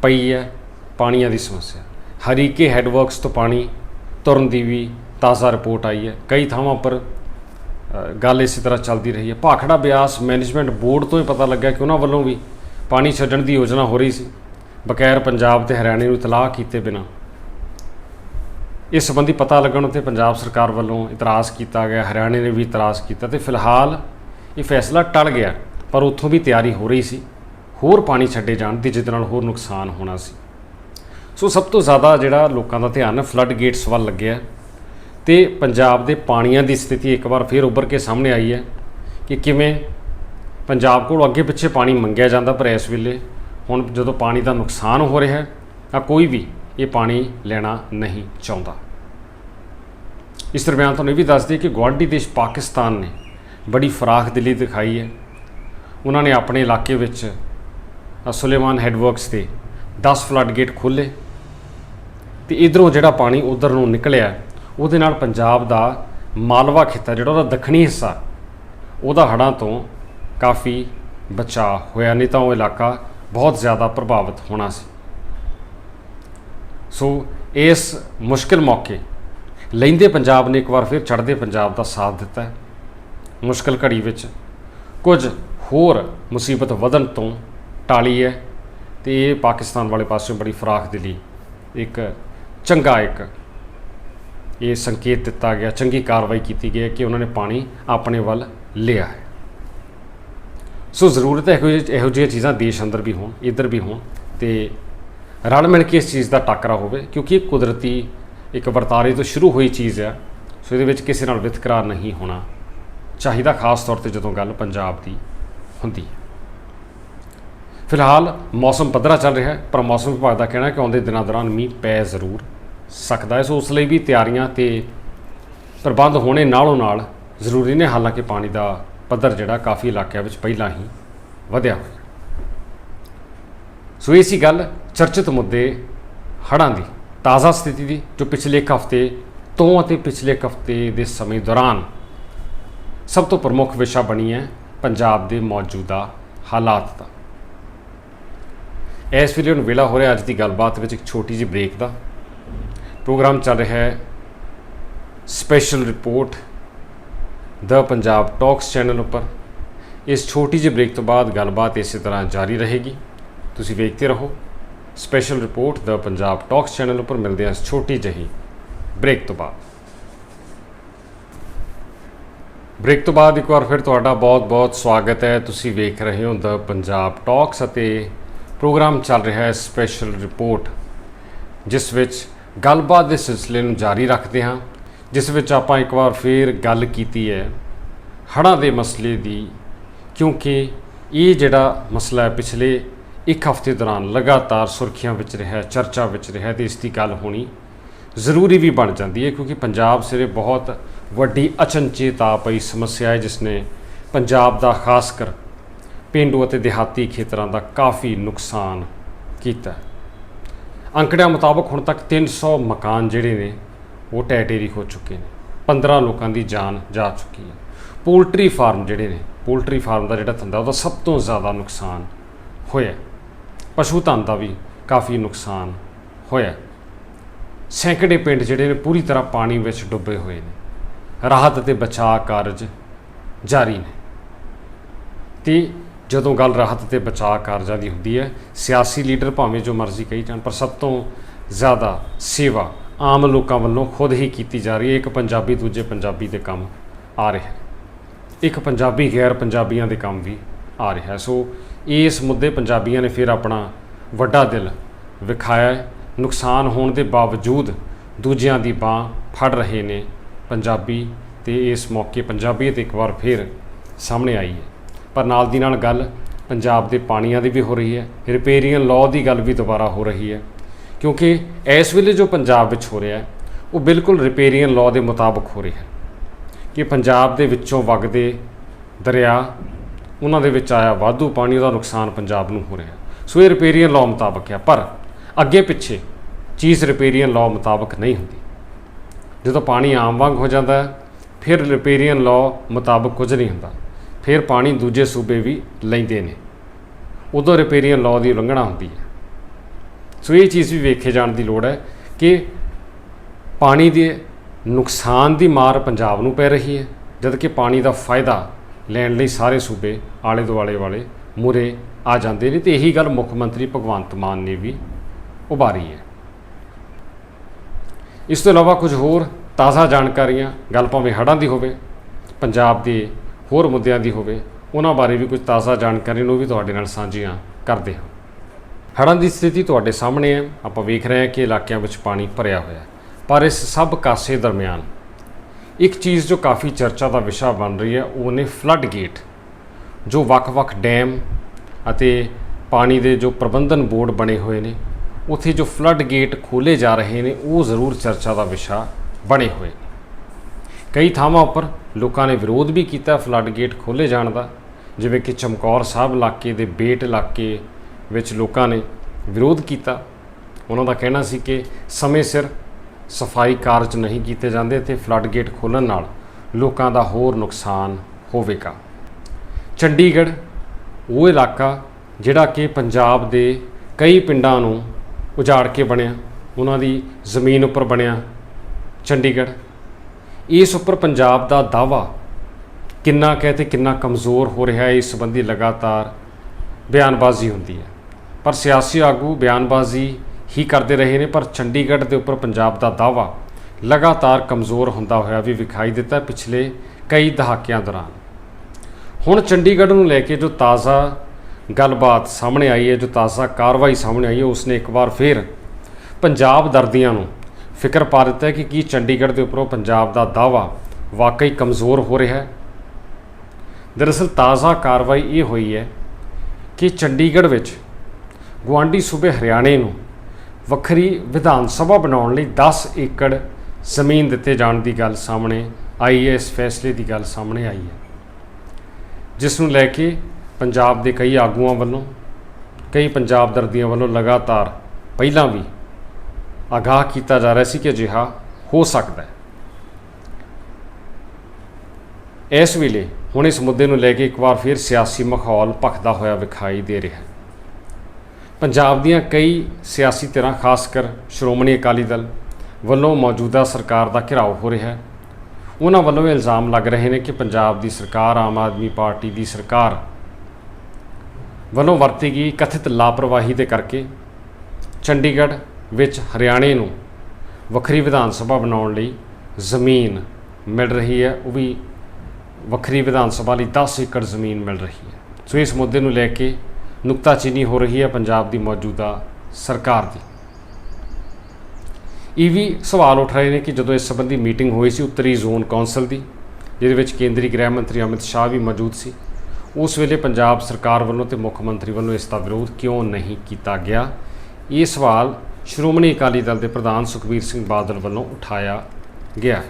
A: ਪਈ ਹੈ, ਪਾਣੀਆਂ ਦੀ ਸਮੱਸਿਆ। ਹਰੀਕੇ ਹੈਡਵਰਕਸ ਤੋਂ ਪਾਣੀ ਤੁਰਨ ਦੀ ਵੀ ਤਾਜ਼ਾ ਰਿਪੋਰਟ ਆਈ ਹੈ। ਕਈ ਥਾਵਾਂ ਪਰ ਗੱਲ ਇਸੇ ਤਰ੍ਹਾਂ ਚੱਲਦੀ ਰਹੀ ਹੈ। ਭਾਖੜਾ ਬਿਆਸ ਮੈਨੇਜਮੈਂਟ ਬੋਰਡ ਤੋਂ ਹੀ ਪਤਾ ਲੱਗਿਆ ਕਿ ਉਹਨਾਂ ਵੱਲੋਂ ਵੀ ਪਾਣੀ ਛੱਡਣ ਦੀ ਯੋਜਨਾ ਹੋ ਰਹੀ ਸੀ। ਬਕੈਰ ਪੰਜਾਬ ਤੇ ਹਰਿਆਣੇ ਨੂੰ ਇਤਲਾਹ ਕੀਤੇ ਬਿਨਾਂ। ਇਸ ਸੰਬੰਧੀ ਪਤਾ ਲੱਗਣ ਉੱਤੇ ਪੰਜਾਬ ਸਰਕਾਰ ਵੱਲੋਂ ਇਤਰਾਜ਼ ਕੀਤਾ ਗਿਆ। ਹਰਿਆਣੇ ਨੇ ਵੀ ਇਤਰਾਜ਼ ਕੀਤਾ ਤੇ ਫਿਲਹਾਲ ਇਹ ਫੈਸਲਾ ਟਲ ਗਿਆ, ਪਰ ਉੱਥੋਂ ਵੀ ਤਿਆਰੀ ਹੋ ਰਹੀ ਸੀ। ਹੋਰ ਪਾਣੀ ਛੱਡੇ ਜਾਣ ਦੀ ਜਿਹਦੇ ਨਾਲ ਹੋਰ ਨੁਕਸਾਨ ਹੋਣਾ ਸੀ। ਸੋ ਸਭ ਤੋਂ ਜ਼ਿਆਦਾ ਜਿਹੜਾ ਲੋਕਾਂ ਦਾ ਧਿਆਨ ਫਲੱਡ ਗੇਟਸ ਵੱਲ ਲੱਗਿਆ ਤੇ ਪੰਜਾਬ ਦੇ ਪਾਣੀਆਂ ਦੀ ਸਥਿਤੀ ਇੱਕ ਵਾਰ ਫਿਰ ਉੱਭਰ ਕੇ ਸਾਹਮਣੇ ਆਈ ਹੈ ਕਿ ਕਿਵੇਂ ਪੰਜਾਬ ਕੋਲ ਅੱਗੇ ਪਿੱਛੇ ਪਾਣੀ ਮੰਗਿਆ ਜਾਂਦਾ ਪਰ ਇਸ ਵੇਲੇ ਹੁਣ ਜਦੋਂ ਪਾਣੀ ਦਾ ਨੁਕਸਾਨ ਹੋ ਰਿਹਾ ਹੈ, ਤਾਂ ਕੋਈ ਵੀ ਇਹ ਪਾਣੀ ਲੈਣਾ ਨਹੀਂ ਚਾਹੁੰਦਾ। ਇਸ ਦਰਮਿਆਨ ਤੁਹਾਨੂੰ ਇਹ ਵੀ ਦੱਸ ਦਈਏ ਕਿ ਗੁਆਂਢੀ ਦੇਸ਼ ਪਾਕਿਸਤਾਨ ਨੇ ਬੜੀ ਫਰਾਖ ਦਿਲੀ ਦਿਖਾਈ ਹੈ। ਉਹਨਾਂ ਨੇ ਆਪਣੇ ਇਲਾਕੇ ਵਿੱਚ ਸੁਲੇਮਾਨ ਹੈਡਵਰਕਸ ਤੇ 10 ਫਲੱਡ ਗੇਟ ਖੋਲ੍ਹੇ। ਤੇ ਇਧਰੋਂ ਜਿਹੜਾ ਪਾਣੀ ਉਧਰ ਨੂੰ ਨਿਕਲਿਆ, ਉਹਦੇ ਨਾਲ ਪੰਜਾਬ ਦਾ ਮਾਲਵਾ ਖੇਤਰ, ਜਿਹੜਾ ਉਹਦਾ ਦੱਖਣੀ ਹਿੱਸਾ, ਉਹਦਾ ਹੜ੍ਹਾਂ ਤੋਂ ਕਾਫੀ ਬਚਾਅ ਹੋਇਆ, ਨਹੀਂ ਤਾਂ ਉਹ ਇਲਾਕਾ ਬਹੁਤ ਜ਼ਿਆਦਾ ਪ੍ਰਭਾਵਿਤ ਹੋਣਾ ਸੀ। ਸੋ ਇਸ ਮੁਸ਼ਕਿਲ ਮੌਕੇ ਲੈਂਦੇ ਪੰਜਾਬ ਨੇ ਇੱਕ ਵਾਰ ਫਿਰ ਚੜ੍ਹਦੇ ਪੰਜਾਬ ਦਾ ਸਾਥ ਦਿੱਤਾ। ਮੁਸ਼ਕਿਲ ਘੜੀ ਵਿੱਚ ਕੁਝ ਹੋਰ ਮੁਸੀਬਤ ਵਧਣ ਤੋਂ ਟਾਲੀ ਹੈ ਤੇ ਇਹ ਪਾਕਿਸਤਾਨ ਵਾਲੇ ਪਾਸਿਓਂ ਬੜੀ ਫਰਾਖ ਦਿਲੀ ਇੱਕ ਚੰਗਾ ਇੱਕ। ਇਹ ਸੰਕੇਤ ਦਿੱਤਾ ਗਿਆ, ਚੰਗੀ ਕਾਰਵਾਈ ਕੀਤੀ ਗਈ ਹੈ ਕਿ ਉਹਨਾਂ ਨੇ ਪਾਣੀ ਆਪਣੇ ਵੱਲ ਲਿਆ ਹੈ। ਸੋ ਜ਼ਰੂਰਤ ਹੈ ਇਹੋ ਜਿਹੀ- ਇਹੋ ਜਿਹੀਆਂ ਚੀਜ਼ਾਂ ਦੇਸ਼ ਅੰਦਰ ਵੀ ਹੋਣ, ਇੱਧਰ ਵੀ ਹੋਣ ਤੇ ਰਲ ਮਿਲ ਕੇ ਇਸ ਚੀਜ਼ ਦਾ ਟਾਕਰਾ ਹੋਵੇ, ਕਿਉਂਕਿ ਇਹ ਕੁਦਰਤੀ ਇੱਕ ਵਰਤਾਰੇ ਤੋਂ ਸ਼ੁਰੂ ਹੋਈ ਚੀਜ਼ ਹੈ। ਸੋ ਇਹਦੇ ਵਿੱਚ ਕਿਸੇ ਨਾਲ ਵਿਤਕਰਾ ਨਹੀਂ ਹੋਣਾ ਚਾਹੀਦਾ, ਖਾਸ ਤੌਰ ਤੇ ਜਦੋਂ ਗੱਲ ਪੰਜਾਬ ਦੀ ਹੁੰਦੀ ਹੈ। ਫਿਲਹਾਲ ਮੌਸਮ ਪੱਧਰਾ ਚੱਲ ਰਿਹਾ ਹੈ, ਪਰ ਮੌਸਮ ਵਿਭਾਗ ਦਾ ਕਹਿਣਾ ਹੈ ਕਿ ਆਉਂਦੇ ਦਿਨਾਂ ਦੌਰਾਨ ਮੀਂਹ ਪੈ ਜ਼ਰੂਰ ਸਕਦਾ ਹੈ, ਸੋ ਉਸ ਲਈ ਵੀ ਤਿਆਰੀਆਂ ਤੇ ਪ੍ਰਬੰਧ ਹੋਣੇ ਨਾਲੋਂ ਨਾਲ ਜ਼ਰੂਰੀ ਨੇ, ਹਾਲਾਂਕਿ ਪਾਣੀ ਦਾ ਪੱਧਰ ਜਿਹੜਾ ਕਾਫੀ ਇਲਾਕਿਆਂ ਵਿੱਚ ਪਹਿਲਾਂ ਹੀ ਵਧਿਆ ਹੋਇਆ। ਸੋ ਇਹ ਸੀ ਗੱਲ ਚਰਚਿਤ ਮੁੱਦੇ ਹੜ੍ਹਾਂ ਦੀ। ਤਾਜ਼ਾ ਸਥਿਤੀ ਦੀ, ਜੋ ਪਿਛਲੇ ਇੱਕ ਹਫ਼ਤੇ ਤੋਂ ਅਤੇ ਪਿਛਲੇ ਇੱਕ ਹਫ਼ਤੇ ਦੇ ਸਮੇਂ ਦੌਰਾਨ ਸਭ ਤੋਂ ਪ੍ਰਮੁੱਖ ਵਿਸ਼ਾ ਬਣੀ ਹੈ ਪੰਜਾਬ ਦੇ ਮੌਜੂਦਾ ਹਾਲਾਤ ਦਾ। ਇਸ ਵੇਲੇ ਨੂੰ ਵੇਲਾ ਹੋ ਰਿਹਾ, ਅੱਜ ਦੀ ਗੱਲਬਾਤ ਵਿੱਚ ਇੱਕ ਛੋਟੀ ਜਿਹੀ ਬ੍ਰੇਕ ਦਾ। ਪ੍ਰੋਗਰਾਮ ਚੱਲ ਰਿਹਾ ਹੈ। Special report the Punjab talks channel ਉੱਪਰ। ਇਸ ਛੋਟੀ ਜਿਹੀ ਬ੍ਰੇਕ ਤੋਂ ਬਾਅਦ ਗੱਲਬਾਤ ਇਸੇ ਤਰ੍ਹਾਂ ਜਾਰੀ ਰਹੇਗੀ। ਤੁਸੀਂ ਵੇਖਦੇ ਰਹੋ। Special report the Punjab talks channel ਉੱਪਰ। ਮਿਲਦੇ ਹਾਂ ਇਸ ਛੋਟੀ ਜਿਹੀ ਬ੍ਰੇਕ ਤੋਂ ਬਾਅਦ। ਬ੍ਰੇਕ ਤੋਂ ਬਾਅਦ ਇੱਕ ਵਾਰ ਫਿਰ ਤੁਹਾਡਾ ਬਹੁਤ-ਬਹੁਤ ਸਵਾਗਤ ਹੈ। ਤੁਸੀਂ ਵੇਖ ਰਹੇ ਹੋ ਦ ਪੰਜਾਬ ਟਾਕਸ ਅਤੇ ਪ੍ਰੋਗਰਾਮ ਚੱਲ ਰਿਹਾ ਹੈ ਸਪੈਸ਼ਲ ਰਿਪੋਰਟ ਜਿਸ ਵਿੱਚ ਗੱਲਬਾਤ ਦੇ ਸਿਲਸਿਲੇ ਨੂੰ ਜਾਰੀ ਰੱਖਦੇ ਹਾਂ, ਜਿਸ ਵਿੱਚ ਆਪਾਂ ਇੱਕ ਵਾਰ ਫਿਰ ਗੱਲ ਕੀਤੀ ਹੈ ਹੜ੍ਹਾਂ ਦੇ ਮਸਲੇ ਦੀ, ਕਿਉਂਕਿ ਇਹ ਜਿਹੜਾ ਮਸਲਾ ਹੈ, ਪਿਛਲੇ ਇੱਕ ਹਫ਼ਤੇ ਦੌਰਾਨ ਲਗਾਤਾਰ ਸੁਰਖੀਆਂ ਵਿੱਚ ਰਿਹਾ, ਚਰਚਾ ਵਿੱਚ ਰਿਹਾ ਤੇ ਇਸ ਦੀ ਗੱਲ ਹੋਣੀ ਜ਼ਰੂਰੀ ਵੀ ਬਣ ਜਾਂਦੀ ਹੈ, ਕਿਉਂਕਿ ਪੰਜਾਬ ਸਿਰੇ ਬਹੁਤ ਵੱਡੀ ਅਚਨਚੇਤ ਆ ਪਈ ਸਮੱਸਿਆ ਹੈ, ਜਿਸ ਨੇ ਪੰਜਾਬ ਦਾ ਖਾਸ ਕਰ ਪਿੰਡੂ ਅਤੇ ਦਿਹਾਤੀ ਖੇਤਰਾਂ ਦਾ ਕਾਫੀ ਨੁਕਸਾਨ ਕੀਤਾ। ਅੰਕੜਿਆਂ ਮੁਤਾਬਕ ਹੁਣ ਤੱਕ 300 ਮਕਾਨ ਜਿਹੜੇ ਨੇ, ਉਹ ਟੈਟੇਰੀ ਹੋ ਚੁੱਕੇ ਨੇ। 15 ਲੋਕਾਂ ਦੀ ਜਾਨ ਜਾ ਚੁੱਕੀ ਹੈ। ਪੋਲਟਰੀ ਫਾਰਮ ਜਿਹੜੇ ਨੇ, ਪੋਲਟਰੀ ਫਾਰਮ ਦਾ ਜਿਹੜਾ ਧੰਦਾ, ਉਹਦਾ ਸਭ ਤੋਂ ਜ਼ਿਆਦਾ ਨੁਕਸਾਨ ਹੋਇਆ ਪਸ਼ੂ ਧਨ ਦਾ ਵੀ ਕਾਫੀ ਨੁਕਸਾਨ ਹੋਇਆ ਸੈਂਕੜੇ ਪਿੰਡ ਜਿਹੜੇ ਨੇ, ਪੂਰੀ ਤਰ੍ਹਾਂ ਪਾਣੀ ਵਿੱਚ ਡੁੱਬੇ ਹੋਏ ਨੇ। ਰਾਹਤ ਅਤੇ ਬਚਾਅ ਕਾਰਜ ਜਾਰੀ ਨੇ। ਤੇ ਜਦੋਂ ਗੱਲ ਰਾਹਤ ਤੇ ਬਚਾਅ ਕਾਰਜਾਂ ਦੀ ਹੁੰਦੀ ਹੈ, ਸਿਆਸੀ ਲੀਡਰ ਭਾਵੇਂ ਜੋ ਮਰਜ਼ੀ ਕਹੀ ਜਾਣ, ਪਰ ਸਭ ਤੋਂ ਜ਼ਿਆਦਾ ਸੇਵਾ ਆਮ ਲੋਕਾਂ ਵੱਲੋਂ ਖੁਦ ਹੀ ਕੀਤੀ ਜਾ ਰਹੀ ਹੈ। ਇੱਕ ਪੰਜਾਬੀ ਦੂਜੇ ਪੰਜਾਬੀ ਦੇ ਕੰਮ ਆ ਰਿਹਾ ਹੈ ਇੱਕ ਪੰਜਾਬੀ ਗੈਰ ਪੰਜਾਬੀਆਂ ਦੇ ਕੰਮ ਵੀ ਆ ਰਿਹਾ ਸੋ ਇਸ ਮੁੱਦੇ ਪੰਜਾਬੀਆਂ ਨੇ ਫਿਰ ਆਪਣਾ ਵੱਡਾ ਦਿਲ ਵਿਖਾਇਆ ਨੁਕਸਾਨ ਹੋਣ ਦੇ ਬਾਵਜੂਦ ਦੂਜਿਆਂ ਦੀ ਬਾਹ ਫੜ ਰਹੇ ਨੇ ਪੰਜਾਬੀ ਤੇ ਇਸ ਮੌਕੇ ਪੰਜਾਬੀਅਤ ਇੱਕ ਵਾਰ ਫਿਰ ਸਾਹਮਣੇ ਆਈ ਹੈ। ਪਰ ਨਾਲ ਦੀ ਨਾਲ ਗੱਲ ਪੰਜਾਬ ਦੇ ਪਾਣੀਆਂ ਦੀ ਵੀ ਹੋ ਰਹੀ ਹੈ, ਰਿਪੇਰੀਅਨ ਲਾਅ ਦੀ ਗੱਲ ਵੀ ਦੁਬਾਰਾ ਹੋ ਰਹੀ ਹੈ। ਕਿਉਂਕਿ ਇਸ ਵੇਲੇ ਜੋ ਪੰਜਾਬ ਵਿੱਚ ਹੋ ਰਿਹਾ ਹੈ, ਉਹ ਬਿਲਕੁਲ ਰਿਪੇਰੀਅਨ ਲਾਅ ਦੇ ਮੁਤਾਬਕ ਹੋ ਰਿਹਾ ਹੈ। ਕਿ ਪੰਜਾਬ ਦੇ ਵਿੱਚੋਂ ਵਗਦੇ ਦਰਿਆ, ਉਹਨਾਂ ਦੇ ਵਿੱਚ ਆਇਆ ਵਾਧੂ ਪਾਣੀ, ਉਹਦਾ ਨੁਕਸਾਨ ਪੰਜਾਬ ਨੂੰ ਹੋ ਰਿਹਾ ਸੋ ਇਹ ਰਿਪੇਰੀਅਨ ਲਾਅ ਮੁਤਾਬਕ ਹੈ, ਪਰ ਅੱਗੇ ਪਿੱਛੇ ਚੀਜ਼ ਰਿਪੇਰੀਅਨ ਲਾਅ ਮੁਤਾਬਕ ਨਹੀਂ ਹੁੰਦੀ। ਜਦੋਂ ਪਾਣੀ ਆਮ ਵਾਂਗ ਹੋ ਜਾਂਦਾ ਹੈ, ਫਿਰ ਰਿਪੇਰੀਅਨ ਲਾਅ ਮੁਤਾਬਕ ਕੁਝ ਨਹੀਂ ਹੁੰਦਾ। ਫਿਰ ਪਾਣੀ ਦੂਜੇ ਸੂਬੇ ਵੀ ਲੈਂਦੇ ਨੇ। ਉਦੋਂ ਰਿਪੇਰੀਅਨ ਲਾਅ ਦੀ ਉਲੰਘਣਾ ਹੁੰਦੀ ਹੈ। ਸੋ ਇਹ ਚੀਜ਼ ਵੀ ਵੇਖੇ ਜਾਣ ਦੀ ਲੋੜ ਹੈ ਕਿ ਪਾਣੀ ਦੇ ਨੁਕਸਾਨ ਦੀ ਮਾਰ ਪੰਜਾਬ ਨੂੰ ਪੈ ਰਹੀ ਹੈ, ਜਦ ਕਿ ਪਾਣੀ ਦਾ ਫਾਇਦਾ ਲੈਣ ਲਈ ਸਾਰੇ ਸੂਬੇ ਆਲੇ ਦੁਆਲੇ ਵਾਲੇ ਮੂਰੇ ਆ ਜਾਂਦੇ ਨੇ ਤੇ ਇਹੀ ਗੱਲ ਮੁੱਖ ਮੰਤਰੀ ਭਗਵੰਤ ਮਾਨ ਨੇ ਵੀ ਉਭਾਰੀ ਹੈ। ਇਸ ਤੋਂ ਇਲਾਵਾ ਕੁਝ ਹੋਰ ਤਾਜ਼ਾ ਜਾਣਕਾਰੀਆਂ, ਗੱਲ ਭਾਵੇਂ ਹੜ੍ਹਾਂ ਦੀ ਹੋਵੇ, ਪੰਜਾਬ ਦੇ ਹੋਰ ਮੁੱਦਿਆਂ ਦੀ ਹੋਵੇ, ਉਹਨਾਂ ਬਾਰੇ ਵੀ ਕੁਝ ਤਾਜ਼ਾ ਜਾਣਕਾਰੀ ਨੂੰ ਵੀ ਤੁਹਾਡੇ ਨਾਲ ਸਾਂਝੀਆਂ ਕਰਦੇ ਹਾਂ। ਹੜ੍ਹਾਂ ਦੀ ਸਥਿਤੀ ਤੁਹਾਡੇ ਸਾਹਮਣੇ ਹੈ। ਆਪਾਂ ਵੇਖ ਰਹੇ ਹਾਂ ਕਿ ਇਲਾਕਿਆਂ ਵਿੱਚ ਪਾਣੀ ਭਰਿਆ ਹੋਇਆ ਹੈ। ਪਰ ਇਸ ਸਭ ਕਾਸੇ ਦਰਮਿਆਨ ਇੱਕ ਚੀਜ਼ ਜੋ ਕਾਫੀ ਚਰਚਾ ਦਾ ਵਿਸ਼ਾ ਬਣ ਰਹੀ ਹੈ, ਉਹ ਨੇ ਫਲੱਡ ਗੇਟ ਜੋ ਵੱਖ-ਵੱਖ ਡੈਮ ਅਤੇ ਪਾਣੀ ਦੇ ਜੋ ਪ੍ਰਬੰਧਨ ਬੋਰਡ ਬਣੇ ਹੋਏ ਨੇ, ਉੱਥੇ ਜੋ ਫਲੱਡ ਗੇਟ ਖੋਲੇ ਜਾ ਰਹੇ ਨੇ, ਉਹ ਜ਼ਰੂਰ ਚਰਚਾ ਦਾ ਵਿਸ਼ਾ ਬਣੇ ਹੋਏ ਕਈ ਥਾਵਾਂ ਉੱਪਰ ਲੋਕਾਂ ਨੇ ਵਿਰੋਧ ਵੀ ਕੀਤਾ ਫਲੱਡ ਗੇਟ ਖੋਲੇ ਜਾਣ ਦਾ, ਜਿਵੇਂ ਕਿ ਚਮਕੌਰ ਸਾਹਿਬ ਇਲਾਕੇ ਦੇ ਬੇਟ ਇਲਾਕੇ ਵਿੱਚ ਲੋਕਾਂ ਨੇ ਵਿਰੋਧ ਕੀਤਾ। ਉਹਨਾਂ ਦਾ ਕਹਿਣਾ ਸੀ ਕਿ ਸਮੇਂ ਸਿਰ ਸਫ਼ਾਈ ਕਾਰਜ ਨਹੀਂ ਕੀਤੇ ਜਾਂਦੇ ਤੇ ਫਲੱਡ ਗੇਟ ਖੋਲਣ ਨਾਲ ਲੋਕਾਂ ਦਾ ਹੋਰ ਨੁਕਸਾਨ ਹੋਵੇਗਾ। ਚੰਡੀਗੜ੍ਹ, ਉਹ ਇਲਾਕਾ ਜਿਹੜਾ ਕਿ ਪੰਜਾਬ ਦੇ ਕਈ ਪਿੰਡਾਂ ਨੂੰ ਉਜਾੜ ਕੇ ਬਣਿਆ, ਉਹਨਾਂ ਦੀ ਜ਼ਮੀਨ ਉੱਪਰ ਬਣਿਆ। ਚੰਡੀਗੜ੍ਹ ਇਸ ਉੱਪਰ ਪੰਜਾਬ ਦਾ ਦਾਵਾ ਕਿੰਨਾ ਕਹਿ ਤੇ ਕਿੰਨਾ ਕਮਜ਼ੋਰ ਹੋ ਰਿਹਾ ਹੈ, ਇਸ ਸੰਬੰਧੀ ਲਗਾਤਾਰ ਬਿਆਨਬਾਜ਼ੀ ਹੁੰਦੀ ਹੈ। ਪਰ ਸਿਆਸੀ ਆਗੂ ਬਿਆਨਬਾਜ਼ੀ ਹੀ ਕਰਦੇ ਰਹੇ ਨੇ, ਪਰ ਚੰਡੀਗੜ੍ਹ ਦੇ ਉੱਪਰ ਪੰਜਾਬ ਦਾ ਦਾਵਾ ਲਗਾਤਾਰ ਕਮਜ਼ੋਰ ਹੁੰਦਾ ਹੋਇਆ ਵੀ ਵਿਖਾਈ ਦਿੱਤਾ ਪਿਛਲੇ ਕਈ ਦਹਾਕਿਆਂ ਦੌਰਾਨ। ਹੁਣ ਚੰਡੀਗੜ੍ਹ ਨੂੰ ਲੈ ਕੇ ਜੋ ਤਾਜ਼ਾ ਗੱਲਬਾਤ ਸਾਹਮਣੇ ਆਈ ਹੈ, ਜੋ ਤਾਜ਼ਾ ਕਾਰਵਾਈ ਸਾਹਮਣੇ ਆਈ ਹੈ, ਉਸਨੇ ਇੱਕ ਵਾਰ ਫਿਰ ਪੰਜਾਬ ਦਰਦੀਆਂ ਨੂੰ ਫਿਕਰ ਪਾ ਦਿੱਤਾ ਹੈ ਕਿ ਕੀ ਚੰਡੀਗੜ੍ਹ ਦੇ ਉੱਪਰੋਂ ਪੰਜਾਬ ਦਾ ਦਾਵਾ ਵਾਕਈ ਕਮਜ਼ੋਰ ਹੋ ਰਿਹਾ ਹੈ। ਦਰਅਸਲ ਤਾਜ਼ਾ ਕਾਰਵਾਈ ਇਹ ਹੋਈ ਹੈ ਕਿ ਚੰਡੀਗੜ੍ਹ ਵਿੱਚ ਗੁਆਂਢੀ ਸੂਬੇ ਹਰਿਆਣੇ ਨੂੰ ਵੱਖਰੀ ਵਿਧਾਨ ਸਭਾ ਬਣਾਉਣ ਲਈ 10 ਏਕੜ ਜ਼ਮੀਨ ਦਿੱਤੇ ਜਾਣ ਦੀ ਗੱਲ ਸਾਹਮਣੇ ਆਈ ਹੈ, ਇਸ ਫੈਸਲੇ ਦੀ ਗੱਲ ਸਾਹਮਣੇ ਆਈ ਹੈ। ਜਿਸ ਨੂੰ ਲੈ ਕੇ ਪੰਜਾਬ ਦੇ ਕਈ ਆਗੂਆਂ ਵੱਲੋਂ, ਕਈ ਪੰਜਾਬ ਦਰਦੀਆਂ ਵੱਲੋਂ ਲਗਾਤਾਰ ਪਹਿਲਾਂ ਵੀ ਆਗਾਹ ਕੀਤਾ ਜਾ ਰਿਹਾ ਸੀ ਕਿ ਅਜਿਹਾ ਹੋ ਸਕਦਾ ਹੈ ਇਸ ਵੇਲੇ ਹੁਣ ਇਸ ਮੁੱਦੇ ਨੂੰ ਲੈ ਕੇ ਇੱਕ ਵਾਰ ਫਿਰ ਸਿਆਸੀ ਮਾਹੌਲ ਭਖਦਾ ਹੋਇਆ ਵਿਖਾਈ ਦੇ ਰਿਹਾ ਹੈ। ਪੰਜਾਬ ਦੀਆਂ ਕਈ ਸਿਆਸੀ ਧਿਰਾਂ, ਖਾਸ ਕਰ ਸ਼੍ਰੋਮਣੀ ਅਕਾਲੀ ਦਲ ਵੱਲੋਂ ਮੌਜੂਦਾ ਸਰਕਾਰ ਦਾ ਘਿਰਾਓ ਹੋ ਰਿਹਾ ਹੈ। ਉਹਨਾਂ ਵੱਲੋਂ ਇਹ ਇਲਜ਼ਾਮ ਲੱਗ ਰਹੇ ਨੇ ਕਿ ਪੰਜਾਬ ਦੀ ਸਰਕਾਰ, ਆਮ ਆਦਮੀ ਪਾਰਟੀ ਦੀ ਸਰਕਾਰ ਵੱਲੋਂ ਵਰਤੀ ਗਈ ਕਥਿਤ ਲਾਪਰਵਾਹੀ ਦੇ ਕਰਕੇ ਚੰਡੀਗੜ੍ਹ ਵਿੱਚ ਹਰਿਆਣੇ ਨੂੰ ਵੱਖਰੀ ਵਿਧਾਨ ਸਭਾ ਬਣਾਉਣ ਲਈ ਜ਼ਮੀਨ ਮਿਲ ਰਹੀ ਹੈ, ਉਹ ਵੀ ਵੱਖਰੀ ਵਿਧਾਨ ਸਭਾ ਲਈ 10 ਏਕੜ ਜ਼ਮੀਨ ਮਿਲ ਰਹੀ ਹੈ। ਸੋ ਇਸ ਮੁੱਦੇ ਨੂੰ ਲੈ ਕੇ ਨੁਕਤਾਚੀਨੀ ਹੋ ਰਹੀ ਹੈ ਪੰਜਾਬ ਦੀ ਮੌਜੂਦਾ ਸਰਕਾਰ ਦੀ। ਇਹ ਵੀ ਸਵਾਲ ਉੱਠ ਰਹੇ ਨੇ ਕਿ ਜਦੋਂ ਇਸ ਸੰਬੰਧੀ ਮੀਟਿੰਗ ਹੋਈ ਸੀ ਉੱਤਰੀ ਜ਼ੋਨ ਕੌਂਸਲ ਦੀ, ਜਿਹਦੇ ਵਿੱਚ ਕੇਂਦਰੀ ਗ੍ਰਹਿ ਮੰਤਰੀ ਅਮਿਤ ਸ਼ਾਹ ਵੀ ਮੌਜੂਦ ਸੀ, ਉਸ ਵੇਲੇ ਪੰਜਾਬ ਸਰਕਾਰ ਵੱਲੋਂ ਤੇ ਮੁੱਖ ਮੰਤਰੀ ਵੱਲੋਂ ਇਸ ਦਾ ਵਿਰੋਧ ਕਿਉਂ ਨਹੀਂ ਕੀਤਾ ਗਿਆ? ਇਹ ਸਵਾਲ ਸ਼੍ਰੋਮਣੀ ਅਕਾਲੀ ਦਲ ਦੇ ਪ੍ਰਧਾਨ ਸੁਖਬੀਰ ਸਿੰਘ ਬਾਦਲ ਵੱਲੋਂ ਉਠਾਇਆ ਗਿਆ। ਹੈ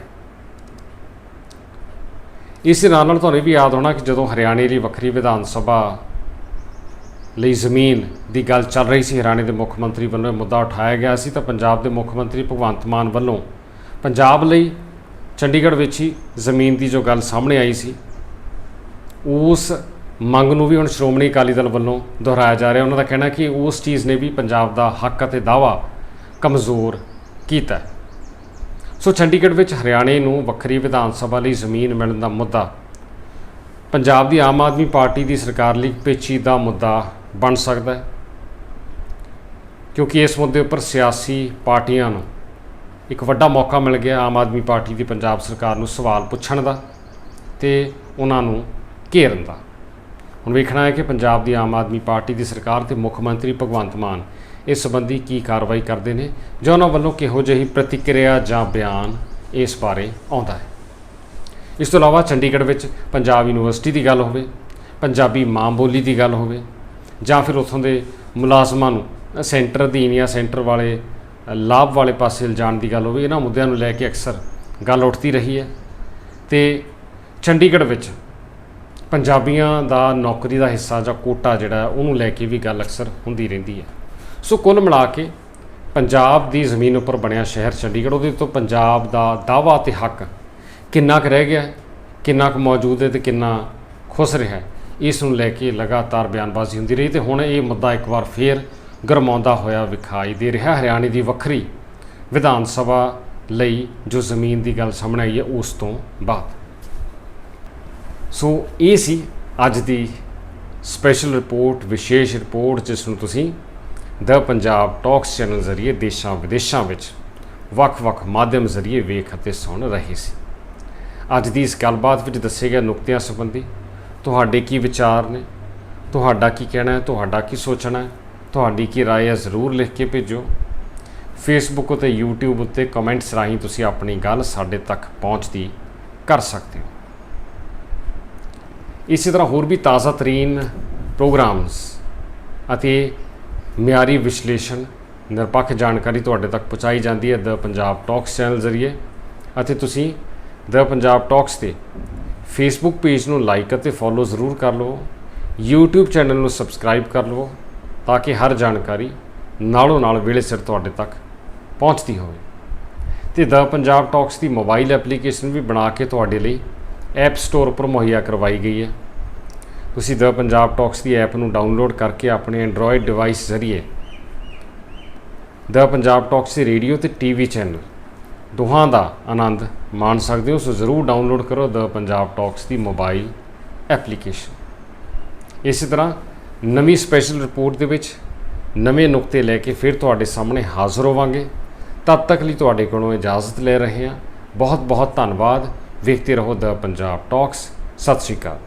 A: ਇਸ ਦੇ ਨਾਲ ਨਾਲ ਤੁਹਾਨੂੰ ਇਹ ਵੀ ਯਾਦ ਹੋਣਾ ਕਿ ਜਦੋਂ ਹਰਿਆਣੇ ਲਈ ਵੱਖਰੀ ਵਿਧਾਨ ਸਭਾ ਲਈ ਜ਼ਮੀਨ ਦੀ ਗੱਲ ਚੱਲ ਰਹੀ ਸੀ, ਹਰਿਆਣੇ ਦੇ ਮੁੱਖ ਮੰਤਰੀ ਵੱਲੋਂ ਇਹ ਮੁੱਦਾ ਉਠਾਇਆ ਗਿਆ ਸੀ, ਤਾਂ ਪੰਜਾਬ ਦੇ ਮੁੱਖ ਮੰਤਰੀ ਭਗਵੰਤ ਮਾਨ ਵੱਲੋਂ ਪੰਜਾਬ ਲਈ ਚੰਡੀਗੜ੍ਹ ਵਿੱਚ ਹੀ ਜ਼ਮੀਨ ਦੀ ਜੋ ਗੱਲ ਸਾਹਮਣੇ ਆਈ ਸੀ, ਉਸ ਮੰਗ ਨੂੰ ਵੀ ਹੁਣ ਸ਼੍ਰੋਮਣੀ ਅਕਾਲੀ ਦਲ ਵੱਲੋਂ ਦੁਹਰਾਇਆ ਜਾ ਰਿਹਾ। ਉਹਨਾਂ ਦਾ ਕਹਿਣਾ ਕਿ ਉਸ ਚੀਜ਼ ਨੇ ਵੀ ਪੰਜਾਬ ਦਾ ਹੱਕ ਅਤੇ ਦਾਵਾ ਕਮਜ਼ੋਰ ਕੀਤਾ ਸੋ ਚੰਡੀਗੜ੍ਹ ਵਿੱਚ ਹਰਿਆਣੇ ਨੂੰ ਵੱਖਰੀ ਵਿਧਾਨ ਸਭਾ ਲਈ ਜ਼ਮੀਨ ਮਿਲਣ ਦਾ ਮੁੱਦਾ, ਪੰਜਾਬ ਦੀ ਆਮ ਆਦਮੀ ਪਾਰਟੀ ਦੀ ਸਰਕਾਰ ਲਈ ਪੇਚੀਦਾ ਮੁੱਦਾ ਬਣ ਸਕਦਾ ਹੈ, ਕਿਉਂਕਿ ਇਸ ਮੁੱਦੇ ਉੱਪਰ ਸਿਆਸੀ ਪਾਰਟੀਆਂ ਨੂੰ ਇੱਕ ਵੱਡਾ ਮੌਕਾ ਮਿਲ ਗਿਆ ਆਮ ਆਦਮੀ ਪਾਰਟੀ ਦੀ ਪੰਜਾਬ ਸਰਕਾਰ ਨੂੰ ਸਵਾਲ ਪੁੱਛਣ ਦਾ ਤੇ ਉਹਨਾਂ ਨੂੰ ਘੇਰਨ ਦਾ। ਹੁਣ ਵੇਖਣਾ ਹੈ ਕਿ ਪੰਜਾਬ ਦੀ ਆਮ ਆਦਮੀ ਪਾਰਟੀ ਦੀ ਸਰਕਾਰ ਤੇ ਮੁੱਖ ਮੰਤਰੀ ਭਗਵੰਤ ਮਾਨ ਇਸ ਸੰਬੰਧੀ ਕੀ ਕਾਰਵਾਈ ਕਰਦੇ ਨੇ, ਜਾਂ ਉਹਨਾਂ ਵੱਲੋਂ ਕਿਹੋ ਜਿਹੀ ਪ੍ਰਤੀਕਿਰਿਆ ਜਾਂ ਬਿਆਨ ਇਸ ਬਾਰੇ ਆਉਂਦਾ ਹੈ। ਇਸ ਤੋਂ ਇਲਾਵਾ ਚੰਡੀਗੜ੍ਹ ਵਿੱਚ ਪੰਜਾਬ ਯੂਨੀਵਰਸਿਟੀ ਦੀ ਗੱਲ ਹੋਵੇ, ਪੰਜਾਬੀ ਮਾਂ ਬੋਲੀ ਦੀ ਗੱਲ ਹੋਵੇ, ਜਾਂ ਫਿਰ ਉੱਥੋਂ ਦੇ ਮੁਲਾਜ਼ਮਾਂ ਨੂੰ ਸੈਂਟਰ ਅਧੀਨ ਜਾਂ ਸੈਂਟਰ ਵਾਲੇ, ਲਾਭ ਵਾਲੇ ਪਾਸੇ ਲਿਜਾਣ ਦੀ ਗੱਲ ਹੋਵੇ, ਇਹਨਾਂ ਮੁੱਦਿਆਂ ਨੂੰ ਲੈ ਕੇ ਅਕਸਰ ਗੱਲ ਉੱਠਦੀ ਰਹੀ ਹੈ। ਤੇ ਚੰਡੀਗੜ੍ਹ ਵਿੱਚ ਪੰਜਾਬੀਆਂ ਦਾ ਨੌਕਰੀ ਦਾ ਹਿੱਸਾ ਜਾਂ ਕੋਟਾ ਜਿਹੜਾ ਉਹਨੂੰ ਲੈ ਕੇ ਵੀ ਗੱਲ ਅਕਸਰ ਹੁੰਦੀ ਰਹਿੰਦੀ ਹੈ। ਸੋ ਕੁੱਲ ਮਿਲਾ ਕੇ ਪੰਜਾਬ ਦੀ ਜ਼ਮੀਨ ਉੱਪਰ ਬਣਿਆ ਸ਼ਹਿਰ ਚੰਡੀਗੜ੍ਹ, ਉਹਦੇ ਤੋਂ ਪੰਜਾਬ ਦਾ ਦਾਵਾ ਤੇ ਹੱਕ ਕਿੰਨਾ ਕੁ ਰਹਿ ਗਿਆ ਕਿੰਨਾ ਕੁ ਮੌਜੂਦ ਹੈ ਤੇ ਕਿੰਨਾ ਖੁਸ਼ ਰਿਹਾ ਇਸ ਨੂੰ ਲੈ ਕੇ ਲਗਾਤਾਰ ਬਿਆਨਬਾਜ਼ੀ ਹੁੰਦੀ ਰਹੀ ਤੇ ਹੁਣ ਇਹ ਮੁੱਦਾ ਇੱਕ ਵਾਰ ਫੇਰ ਗਰਮਾਉਂਦਾ ਹੋਇਆ ਵਿਖਾਈ ਦੇ ਰਿਹਾ। ਹਰਿਆਣੇ ਦੀ ਵੱਖਰੀ ਵਿਧਾਨ ਸਭਾ ਲਈ ਜੋ ਜ਼ਮੀਨ ਦੀ ਗੱਲ ਸਾਹਮਣੇ ਆਈ ਹੈ, ਉਸ ਤੋਂ ਬਾਅਦ। ਸੋ ਇਹ ਸੀ ਅੱਜ ਦੀ ਸਪੈਸ਼ਲ ਰਿਪੋਰਟ ਵਿਸ਼ੇਸ਼ ਰਿਪੋਰਟ ਜਿਸ ਨੂੰ ਤੁਸੀਂ ਦ ਪੰਜਾਬ ਟਾਕਸ ਚੈਨਲ ਜ਼ਰੀਏ ਦੇਸ਼ਾਂ ਵਿਦੇਸ਼ਾਂ ਵਿੱਚ ਵੱਖ-ਵੱਖ ਮਾਧਿਅਮ ਜ਼ਰੀਏ ਵੇਖ ਅਤੇ ਸੁਣ ਰਹੇ ਸੀ ਅੱਜ ਦੀ ਇਸ ਗੱਲਬਾਤ ਵਿੱਚ ਦੱਸੇ ਗਏ ਨੁਕਤਿਆਂ ਸੰਬੰਧੀ ਤੁਹਾਡੇ ਕੀ ਵਿਚਾਰ ਨੇ ਤੁਹਾਡਾ ਕੀ ਕਹਿਣਾ ਹੈ ਤੁਹਾਡਾ ਕੀ ਸੋਚਣਾ ਹੈ ਤੁਹਾਡੀ ਕੀ رائے ਹੈ ਜ਼ਰੂਰ ਲਿਖ ਕੇ ਭੇਜੋ ਫੇਸਬੁੱਕ ਉਤੇ YouTube ਉੱਤੇ ਕਮੈਂਟਸ ਰਾਹੀਂ ਤੁਸੀਂ ਆਪਣੀ ਗੱਲ ਸਾਡੇ ਤੱਕ ਪਹੁੰਚਦੀ ਕਰ ਸਕਦੇ ਹੋ ਇਸੇ ਤਰ੍ਹਾਂ ਹੋਰ ਵੀ ਤਾਜ਼ਾ ਤਰੀਨ ਪ੍ਰੋਗਰਾਮਸ ਅਤੇ ਮਿਆਰੀ ਵਿਸ਼ਲੇਸ਼ਣ ਨਿਰਪੱਖ ਜਾਣਕਾਰੀ ਤੁਹਾਡੇ ਤੱਕ ਪਹੁੰਚਾਈ ਜਾਂਦੀ ਹੈ ਦ ਪੰਜਾਬ ਟਾਕਸ ਚੈਨਲ ਜ਼ਰੀਏ। ਅਤੇ ਤੁਸੀਂ ਦ ਪੰਜਾਬ ਟਾਕਸ ਤੇ ਫੇਸਬੁੱਕ ਪੇਜ ਨੂੰ ਲਾਈਕ ਅਤੇ ਫੋਲੋ ਜ਼ਰੂਰ ਕਰ ਲਵੋ। YouTube ਚੈਨਲ ਨੂੰ ਸਬਸਕ੍ਰਾਈਬ ਕਰ ਲਵੋ ਤਾਂ ਕਿ ਹਰ ਜਾਣਕਾਰੀ ਨਾਲੋਂ ਨਾਲ ਵੇਲੇ ਸਿਰ ਤੁਹਾਡੇ ਤੱਕ ਪਹੁੰਚਦੀ ਹੋਵੇ। ਤੇ ਦ ਪੰਜਾਬ ਟਾਕਸ ਦੀ ਮੋਬਾਈਲ ਐਪਲੀਕੇਸ਼ਨ ਵੀ ਬਣਾ ਕੇ ਤੁਹਾਡੇ ਲਈ ਐਪ ਸਟੋਰ ਉੱਪਰ ਮੁਹੱਈਆ ਕਰਵਾਈ ਗਈ ਹੈ। ਤੁਸੀਂ ਦ ਪੰਜਾਬ ਟਾਕਸ ਦੀ ਐਪ ਨੂੰ ਡਾਊਨਲੋਡ ਕਰਕੇ ਆਪਣੇ ਐਂਡਰੋਇਡ ਡਿਵਾਈਸ ਜ਼ਰੀਏ ਦ ਪੰਜਾਬ ਟਾਕਸ ਦੀ ਰੇਡੀਓ ਤੇ ਟੀਵੀ ਚੈਨਲ ਦੋਹਾਂ ਦਾ ਆਨੰਦ ਮਾਣ ਸਕਦੇ ਹੋ, ਸੋ ਜ਼ਰੂਰ ਡਾਊਨਲੋਡ ਕਰੋ ਦ ਪੰਜਾਬ ਟਾਕਸ ਦੀ ਮੋਬਾਈਲ ਐਪਲੀਕੇਸ਼ਨ ਇਸੇ ਤਰ੍ਹਾਂ ਨਵੀਂ ਸਪੈਸ਼ਲ ਰਿਪੋਰਟ ਦੇ ਵਿੱਚ ਨਵੇਂ ਨੁਕਤੇ ਲੈ ਕੇ ਫਿਰ ਤੁਹਾਡੇ ਸਾਹਮਣੇ ਹਾਜ਼ਰ ਹੋਵਾਂਗੇ। ਤਦ ਤੱਕ ਲਈ ਤੁਹਾਡੇ ਕੋਲੋਂ ਇਜਾਜ਼ਤ ਲੈ ਰਹੇ ਹਾਂ। ਬਹੁਤ ਬਹੁਤ ਧੰਨਵਾਦ। ਵੇਖਦੇ ਰਹੋ ਦ ਪੰਜਾਬ ਟਾਕਸ। ਸਤਿ ਸ਼੍ਰੀ ਅਕਾਲ।